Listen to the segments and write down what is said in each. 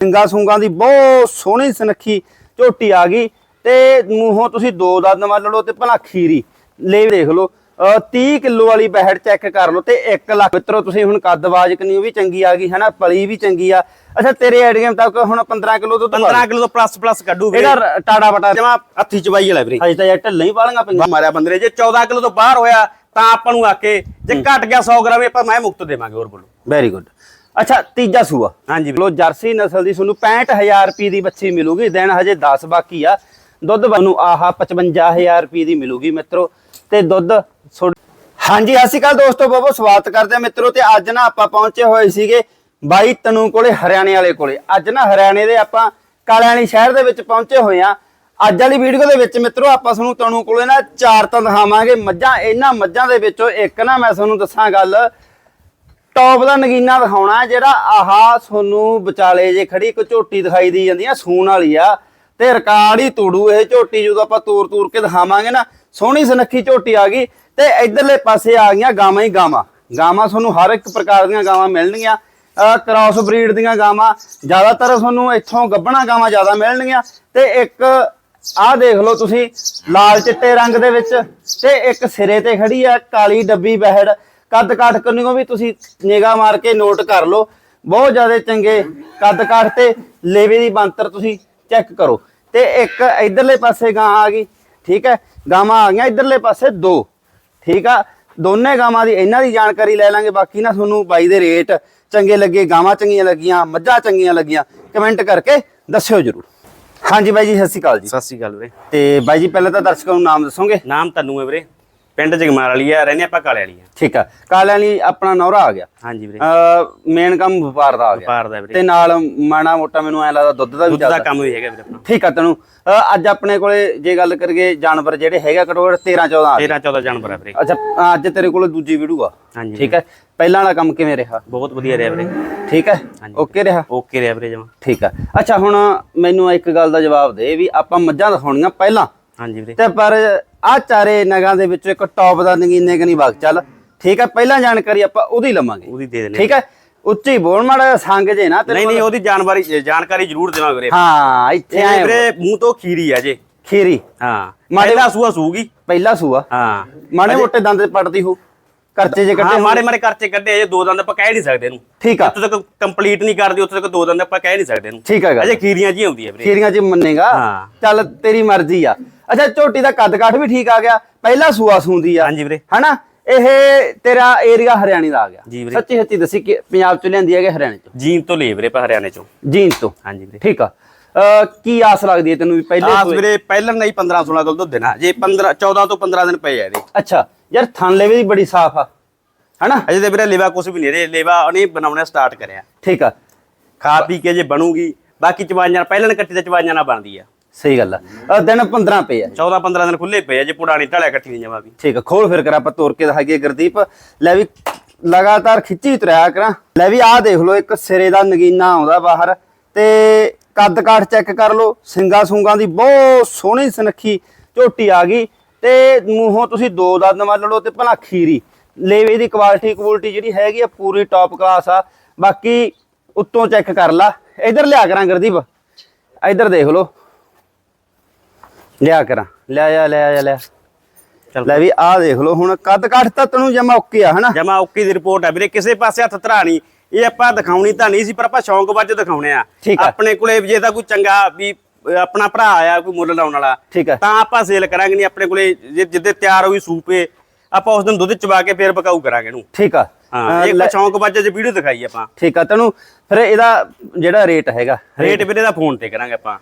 ਸਿੰਗਾ ਸੁੰਗਾ ਦੀ ਬਹੁਤ ਸੋਹਣੀ ਸੁਨੱਖੀ ਝੋਟੀ ਆ ਗਈ ਤੇ ਮੂੰਹੋਂ ਤੁਸੀਂ ਦੋ ਦੰਦ ਮੰਨ ਲਓ ਤੇ ਭਲਾ ਖੀਰੀ। ਲੈ ਦੇਖ ਲਓ ਅਹ 30 ਕਿਲੋ ਵਾਲੀ ਬਹਿੜ ਚੈੱਕ ਕਰ ਲਓ ਤੇ 1 ਲੱਖ। ਮਿੱਤਰੋ ਤੁਸੀਂ ਹੁਣ ਕੱਦਵਾਜ ਕਨੀ ਉਹ ਵੀ ਚੰਗੀ ਆ ਗਈ ਹੈ ਨਾ ਪਲੀ ਵੀ ਚੰਗੀ ਆ। ਅੱਛਾ ਤੇਰੇ ਆਈਡੀਆ ਤੱਕ ਹੁਣ 15 ਕਿਲੋ ਤੋਂ 15 ਕਿਲੋ ਤੋਂ ਪਲੱਸ ਪਲੱਸ ਕੱਢੂ ਵੀਰੇ ਇਹਦਾ ਟਾੜਾ ਬਟਾ ਜਮਾ ਹੱਥੀ ਚਵਾਈ ਵਾਲਾ ਵੀਰੇ। ਹਜੇ ਤਾਂ ਯਾਰ ਢੱਲਾਂ ਹੀ ਵਾਲੀਆਂ ਪਈਆਂ। ਮਾਰਿਆ ਬੰਦੇ ਨੇ ਜੇ 14 ਕਿਲੋ ਤੋਂ ਬਾਹਰ ਹੋਇਆ ਤਾਂ ਆਪਾਂ ਨੂੰ ਆਕੇ ਜੇ ਘਟ ਗਿਆ 100 ਗ੍ਰਾਮ ਆਪਾਂ ਮੈਂ ਮੁਕਤ ਦੇਵਾਂਗੇ ਹੋਰ ਬੋਲੋ। ਵੈਰੀ ਗੁੱਡ ਅੱਛਾ ਤੀਜਾ ਸੂਆ। ਹਾਂਜੀ। ਲੋ ਜਰਸੀ ਨਸਲ ਦੀ ਤੁਹਾਨੂੰ 65000 ਰੁਪਏ ਦੀ ਬੱਚੀ ਮਿਲੂਗੀ। ਦਿਨ ਹਜੇ 10 ਬਾਕੀ ਆ। ਦੁੱਧ ਤੁਹਾਨੂੰ ਆਹਾ 55000 ਰੁਪਏ ਦੀ ਮਿਲੂਗੀ ਮਿੱਤਰੋ। ਤੇ ਦੁੱਧ ਹਾਂਜੀ ਸਤਿ ਸ਼੍ਰੀ ਅਕਾਲ ਦੋਸਤੋ ਬਹੁਤ ਸਵਾਗਤ ਕਰਦੇ ਆ ਮਿੱਤਰੋ। ਤੇ ਅੱਜ ਨਾ ਆਪਾਂ ਪਹੁੰਚੇ ਹੋਏ ਸੀਗੇ ਬਾਈ ਤਨੂ ਕੋਲੇ ਹਰਿਆਣੇ ਵਾਲੇ ਕੋਲੇ। ਅੱਜ ਨਾ ਹਰਿਆਣੇ ਦੇ ਆਪਾਂ ਕਾਲਿਆਂ ਵਾਲੀ ਸ਼ਹਿਰ ਦੇ ਵਿੱਚ ਪਹੁੰਚੇ ਹੋਏ ਆ ਅੱਜ ਵਾਲੀ ਵੀਡੀਓ ਦੇ ਵਿੱਚ ਮਿੱਤਰੋ ਆਪਾਂ ਤੁਹਾਨੂੰ ਤਨੂ ਕੋਲੇ ਨਾ ਚਾਰ ਤਾਂ ਦਿਖਾਵਾਂਗੇ। ਮੱਝਾਂ ਇਹਨਾਂ ਮੱਝਾਂ ਦੇ ਵਿੱਚੋਂ ਇੱਕ ਨਾ ਮੈਂ ਤੁਹਾਨੂੰ ਦੱਸਾਂ ਗੱਲ। ਟੌਪ ਦਾ ਨਗੀਨਾ ਦਿਖਾਉਣਾ ਜਿਹੜਾ ਆਹਾ ਤੁਹਾਨੂੰ ਵਿਚਾਲੇ ਜੇ ਖੜੀ ਇੱਕ ਝੋਟੀ ਦਿਖਾਈ ਦੀ ਜਾਂਦੀ ਆ, ਸੂਣ ਵਾਲੀ ਆ। ਤੇ ਰਿਕਾਰਡ ਹੀ ਤੋੜੂ ਇਹ ਝੋਟੀ, ਜਦੋਂ ਆਪਾਂ ਤੋੜ ਤੋੜ ਕੇ ਦਿਖਾਵਾਂਗੇ ਨਾ, ਸੋਹਣੀ ਸੁਨੱਖੀ ਝੋਟੀ ਆ ਗਈ। ਤੇ ਇਧਰਲੇ ਪਾਸੇ ਆ ਗਈਆਂ ਗਾਵਾਂ ਹੀ ਗਾਵਾਂ। ਗਾਵਾਂ ਤੁਹਾਨੂੰ ਹਰ ਇੱਕ ਪ੍ਰਕਾਰ ਦੀਆਂ ਗਾਵਾਂ ਮਿਲਣਗੀਆਂ। ਕ੍ਰਾਸ ਬਰੀਡ ਦੀਆਂ ਗਾਵਾਂ, ਜ਼ਿਆਦਾਤਰ ਤੁਹਾਨੂੰ ਇੱਥੋਂ ਗੱਬਣਾ ਗਾਵਾਂ ਜ਼ਿਆਦਾ ਮਿਲਣਗੀਆਂ। ਤੇ ਇੱਕ ਆਹ ਦੇਖ ਲਓ ਤੁਸੀਂ, ਲਾਲ ਚਿੱਟੇ ਰੰਗ ਦੇ ਵਿੱਚ, ਤੇ ਇੱਕ ਸਿਰੇ ਤੇ ਖੜੀ ਆ, ਕਾਲੀ ਡੱਬੀ ਬਹਿੜ। ਕੱਦ ਕਾਠ ਕੰਨਿਓ ਵੀ ਤੁਸੀਂ ਨਿਗਾਹ ਮਾਰ ਕੇ ਨੋਟ ਕਰ ਲਓ। ਬਹੁਤ ਜ਼ਿਆਦਾ ਚੰਗੇ ਕੱਦ ਕਾਠ ਤੇ ਲੇਵੇ ਦੀ ਬੰਤਰ ਤੁਸੀਂ ਚੈੱਕ ਕਰੋ। ਤੇ ਇੱਕ ਇਧਰਲੇ ਪਾਸੇ ਗਾਂ ਆ ਗਈ ਠੀਕ ਹੈ? ਗਾਵਾਂ ਆ ਗਈਆਂ ਇਧਰਲੇ ਪਾਸੇ ਦੋ ਠੀਕ ਆ? ਦੋਨੇ ਗਾਵਾਂ ਦੀ ਇਹਨਾਂ ਦੀ ਜਾਣਕਾਰੀ ਲੈ ਲਾਂਗੇ ਬਾਕੀ ਨਾ ਤੁਹਾਨੂੰ ਬਾਈ ਦੇ ਰੇਟ ਚੰਗੇ ਲੱਗੇ ਗਾਵਾਂ ਚੰਗੀਆਂ ਲੱਗੀਆਂ ਮੱਝਾਂ ਚੰਗੀਆਂ ਲੱਗੀਆਂ ਕਮੈਂਟ ਕਰਕੇ ਦੱਸਿਓ ਜਰੂਰ। ਹਾਂਜੀ ਬਾਈ ਜੀ ਸਤਿ ਸ਼੍ਰੀ ਅਕਾਲ ਜੀ। ਸਤਿ ਸ੍ਰੀ ਅਕਾਲ ਵੀਰੇ। ਤੇ ਬਾਈ ਜੀ ਪਹਿਲਾਂ ਤਾਂ ਦਰਸ਼ਕਾਂ ਨੂੰ ਨਾਮ ਦੱਸੋਗੇ? ਨਾਮ ਤਨੂੰ ਹੈ ਵੀਰੇ। ਪਿੰਡ ਜਗਮਾਰ ਵਾਲੀ ਆ ਰਹਿੰਦੇ ਆਪਾਂ ਕਾਲੇ ਵਾਲੀ ਆ। ਠੀਕ ਆ। ਕਾਲਿਆਂ ਲਈ ਆਪਣਾ ਨੌਰਾ ਆ ਗਿਆ। ਹਾਂਜੀ ਵੀਰੇ। ਅ ਮੇਨ ਕੰਮ ਵਪਾਰ ਦਾ ਆ ਗਿਆ। ਵਪਾਰ ਦਾ ਵੀਰੇ। ਤੇ ਨਾਲ ਮਾਣਾ ਮੋਟਾ ਮੈਨੂੰ ਐ ਲੱਗਦਾ ਦੁੱਧ ਦਾ ਵੀ ਦੁੱਧ ਦਾ ਚੱਲਦਾ। ਕੰਮ ਵੀ ਹੈਗਾ ਵੀਰੇ ਆਪਣਾ। ਠੀਕ ਆ ਤੈਨੂੰ। ਅ, ਅੱਜ ਆਪਣੇ ਕੋਲੇ ਜੇ ਗੱਲ ਕਰੀਏ ਜਾਨਵਰ ਜਿਹੜੇ ਹੈਗਾ ਘੱਟੋ ਘੱਟ 13 14 ਆ ਗਏ। 13 14 ਜਾਨਵਰ ਆ ਵੀਰੇ। ਅੱਛਾ ਅ, ਅੱਜ ਤੇਰੇ ਕੋਲੇ ਦੂਜੀ ਵੀਡੀਓ ਆ ਹਾਂਜੀ ਠੀਕ ਹੈ ਪਹਿਲਾਂ ਵਾਲਾ ਕੰਮ ਕਿਵੇਂ ਰਿਹਾ? ਬਹੁਤ ਵਧੀਆ ਰਿਹਾ ਵੀਰੇ। ਠੀਕ ਹੈ। ਓਕੇ ਰਿਹਾ? ਓਕੇ ਰਿਹਾ ਵੀਰੇ ਜਮਾ। ਠੀਕ ਆ। ਅੱਛਾ ਹੁਣ ਮੈਨੂੰ ਇੱਕ ਗੱਲ ਦਾ ਜਵਾਬ ਦੇ ਵੀ ਆਪਾਂ ਮੱਝਾਂ ਦਿਖਾਉਣੀਆਂ ਪਹਿਲਾਂ। ਹਾਂਜੀ ਵੀਰੇ। ਤੇ ਪਰ ਆ ਚਾਰੇ ਨਗਾਂ ਦੇ ਵਿੱਚੋਂ ਇੱਕ ਟੌਪ ਦਾ ਨਗੀਨੇ ਕਨੀ ਵਗ ਚੱਲ। ਠੀਕ ਹੈ ਪਹਿਲਾਂ ਜਾਣਕਾਰੀ ਆਪਾਂ ਉਹਦੀ ਲਵਾਂਗੇ। ਉਹਦੀ ਦੇ ਦੇਣੇ ਠੀਕ ਹੈ। ਉੱਚੀ ਬੋਲ ਮਾੜਾ ਸੰਗ ਜੇ ਨਾ ਨਹੀਂ ਨਹੀਂ ਉਹਦੀ ਜਾਣਕਾਰੀ ਜਾਣਕਾਰੀ ਜ਼ਰੂਰ ਦੇਵਾਂ ਵੀਰੇ। ਹਾਂ ਇੱਥੇ ਆਏ ਵੀਰੇ ਮੂੰਹ ਤੋਂ ਖੀਰੀ ਆ ਜੇ। ਖੀਰੀ। ਹਾਂ। ਮਾੜੇ- ਦਾ ਸੂਆ ਸੂਗੀ। ਪਹਿਲਾ ਸੂਆ। ਹਾਂ। ਮਾੜੇ ਮੋਟੇ ਦੰਦ ਪੜਦੀ ਹੋ। ਕਰਚੇ ਜੇ ਕੱਢੇ ਮਾੜੇ ਮਾੜੇ ਖਰਚੇ ਕੱਢੇ ਜੇ ਦੋ ਦੰਦ ਆਪਾਂ ਕਹਿ ਨਹੀਂ ਸਕਦੇ ਇਹਨੂੰ। ਠੀਕ ਆ। ਉੱਥੇ ਤੱਕ ਕੰਪਲੀਟ ਨਹੀਂ ਕਰਦੀ ਉੱਥੇ ਤੱਕ ਦੋ ਦੰਦ ਆਪਾਂ ਕਹਿ ਨਹੀਂ ਸਕਦੇ ਇਹਨੂੰ। ਠੀਕ ਹੈ ਗੱਲ। ਅਜੇ ਖੀਰੀਆਂ ਜੀ ਆਉਂਦੀ ਹੈ ਵੀਰੇ। ਖੀਰੀਆਂ ਚ ਮੰਨੇਗਾ। ਹਾਂ। ਚੱਲ ਤੇਰੀ ਮਰਜ਼ੀ ਆ। ਅੱਛਾ ਝੋਟੀ ਦਾ ਕੱਦ ਕਾਠ ਵੀ ਠੀਕ ਆ ਗਿਆ। ਪਹਿਲਾ ਸੂਆ ਸੂੰਦੀ ਆ। ਹਾਂਜੀ ਵੀਰੇ। ਹਨਾ? ਇਹ ਤੇਰਾ ਏਰੀਆ ਹਰਿਆਣੇ ਦਾ ਆ ਗਿਆ। ਜੀ ਵੀਰੇ। ਸੱਚੀ ਸੱਚੀ ਦੱਸੀ ਕਿ ਪੰਜਾਬ ਚ ਲਿਆਂਦੀ ਹੈਗੇ ਹਰਿਆਣੇ ਚ। ਜੀਨ ਤੋਂ ਲੈ ਵੀਰੇ ਹਰਿਆਣੇ ਚੋਂ। ਜੀਨ ਤੋਂ। ਹਾਂਜੀ ਵੀਰੇ। ਠੀਕ ਆ। ਕੀ ਆਸ ਲੱਗਦੀ ਹੈ ਤੈਨੂੰ ਵੀ ਪਹਿਲੇ ਆਸ ਵੀਰੇ ਪਹਿਲਾਂ ਨਹੀਂ 15 16 ਕਿਲੋ ਦੁੱਧ ਦੇਣਾ। ਜੇ 15 14 ਤੋਂ 15 ਦਿਨ ਪਏ ਆ ਇਹਦੇ। ਅੱਛਾ ਯਾਰ ਥਣ ਲੇਵੇ ਦੀ ਬੜੀ ਸਾਫ਼ ਆ। ਹਨਾ? ਅਜੇ ਤੇ ਵੀਰੇ ਲੇਵਾ ਕੁਝ ਵੀ ਨਹੀਂ ਰੇ ਲੇਵਾ ਉਹਨੇ ਬਣਾਉਣਾ ਸਟਾਰਟ ਕਰਿਆ। ਠੀਕ ਆ। ਖਾ ਪੀ ਕੇ ਜੇ ਬਣੂਗੀ ਬਾਕੀ ਚਵਾਈਆਂ ਪਹਿਲਾਂ ਕੱਟੀ ਤੇ ਚਵਾਈਆਂ ਨਾਲ ਬਣਦੀ ਆ। ਸਹੀ ਗੱਲ ਆ। ਦਿਨ 15 ਪਏ ਆ 14 15 ਦਿਨ ਖੁੱਲੇ ਪਏ ਆ ਜੇ ਪੁੜਾਣੀ ਢਲਿਆ ਕੱਟੀ ਨਹੀਂ ਜਮਾ ਵੀ। ਠੀਕ ਆ ਖੋਲ ਫਿਰ ਕਰ ਆਪਾਂ ਤੋੜ ਕੇ ਦਿਖਾਈਏ ਗੁਰਦੀਪ। ਲੈ ਵੀ ਲਗਾਤਾਰ ਖਿੱਚੀ ਤੁਰਿਆ ਕਰਾਂ। ਲੈ ਵੀ ਆਹ ਦੇਖ ਲਓ ਇੱਕ ਸਿਰੇ ਦਾ ਨਗੀਨਾ ਆਉਂਦਾ ਬਾਹਰ। ਤੇ ਕੱਦ ਕਾਠ ਚੈੱਕ ਕਰ ਲਓ ਸਿੰਗਾ ਸੁੰਗਾ ਦੀ ਬਹੁਤ ਸੋਹਣੀ ਸੁਨੱਖੀ ਝੋਟੀ ਆ ਗਈ। ਤੇ ਮੂੰਹੋਂ ਤੁਸੀਂ ਦੋ ਦੰਦ ਮੰਨ ਲਓ ਤੇ ਭਲਾ ਖੀਰੀ। ਲੇਵੇ ਦੀ ਕੁਆਲਿਟੀ ਕੁਆਲਿਟੀ ਜਿਹੜੀ ਹੈਗੀ ਆ ਪੂਰੀ ਟੌਪ ਕਲਾਸ ਆ। ਬਾਕੀ ਉੱਤੋਂ ਚੈੱਕ ਕਰ ਲਾ। ਇਧਰ ਲਿਆ ਕਰਾਂ ਗੁਰਦੀਪ। ਇਧਰ ਦੇਖ ਲਓ। ਲਿਆ ਕਰਾਂ। ਲੈ ਆ ਲੈ ਆ ਲੈ ਆ ਚੱਲ ਲੈ ਵੀ ਆਹ ਦੇਖ ਲਓ ਹੁਣ ਕੱਦ ਕੱਠ ਤਾਂ ਤੈਨੂੰ ਜਮਾ ਓਕੇ ਆ ਹਨਾ? ਜਮਾ ਓਕੇ ਦੀ ਰਿਪੋਰਟ ਆ ਵੀਰੇ ਕਿਸੇ ਪਾਸੇ ਹੱਥ ਧਰਾਣੀ ਇਹ ਆਪਾਂ ਦਿਖਾਉਣੀ ਤਾਂ ਨਹੀਂ ਸੀ ਪਰ ਆਪਾਂ ਸ਼ੌਂਕ ਵਜੋਂ ਦਿਖਾਉਣੇ ਆ। ਠੀਕ ਆ। ਆਪਣੇ ਕੋਲੇ ਜੇ ਤਾਂ ਕੋਈ ਚੰਗਾ ਵੀ ਅਹ ਆਪਣਾ ਭਰਾ ਆਇਆ ਕੋਈ ਮੁੱਲ ਲਾਉਣ ਵਾਲਾ ਠੀਕ ਹੈ ਤਾਂ ਆਪਾਂ ਸੇਲ ਕਰਾਂਗੇ ਨਹੀਂ ਆਪਣੇ ਕੋਲੇ ਜੇ ਜਿੱਦੇ ਤਿਆਰ ਹੋਈ ਸੂਪੇ ਆਪਾਂ ਉਸ ਦਿਨ ਦੁੱਧ ਚਵਾ ਕੇ ਫੇਰ ਬਕਾਊ ਕਰਾਂਗੇ ਇਹਨੂੰ। ਠੀਕ ਆ। ਹਾਂ ਅਹ ਇਹ ਲੈ- ਆਪਾਂ ਸ਼ੌਂਕ ਵਜੋਂ ਜੇ ਵੀਡੀਓ ਦਿਖਾਈ ਆਪਾਂ। ਠੀਕ ਆ ਤੈਨੂੰ ਫਿਰ ਇਹਦਾ ਜਿਹੜਾ ਰੇਟ ਹੈਗਾ ਰੇਟ ਵੀਰੇ ਦਾ ਫੋਨ ਤੇ ਕਰਾਂਗੇ ਆਪਾਂ।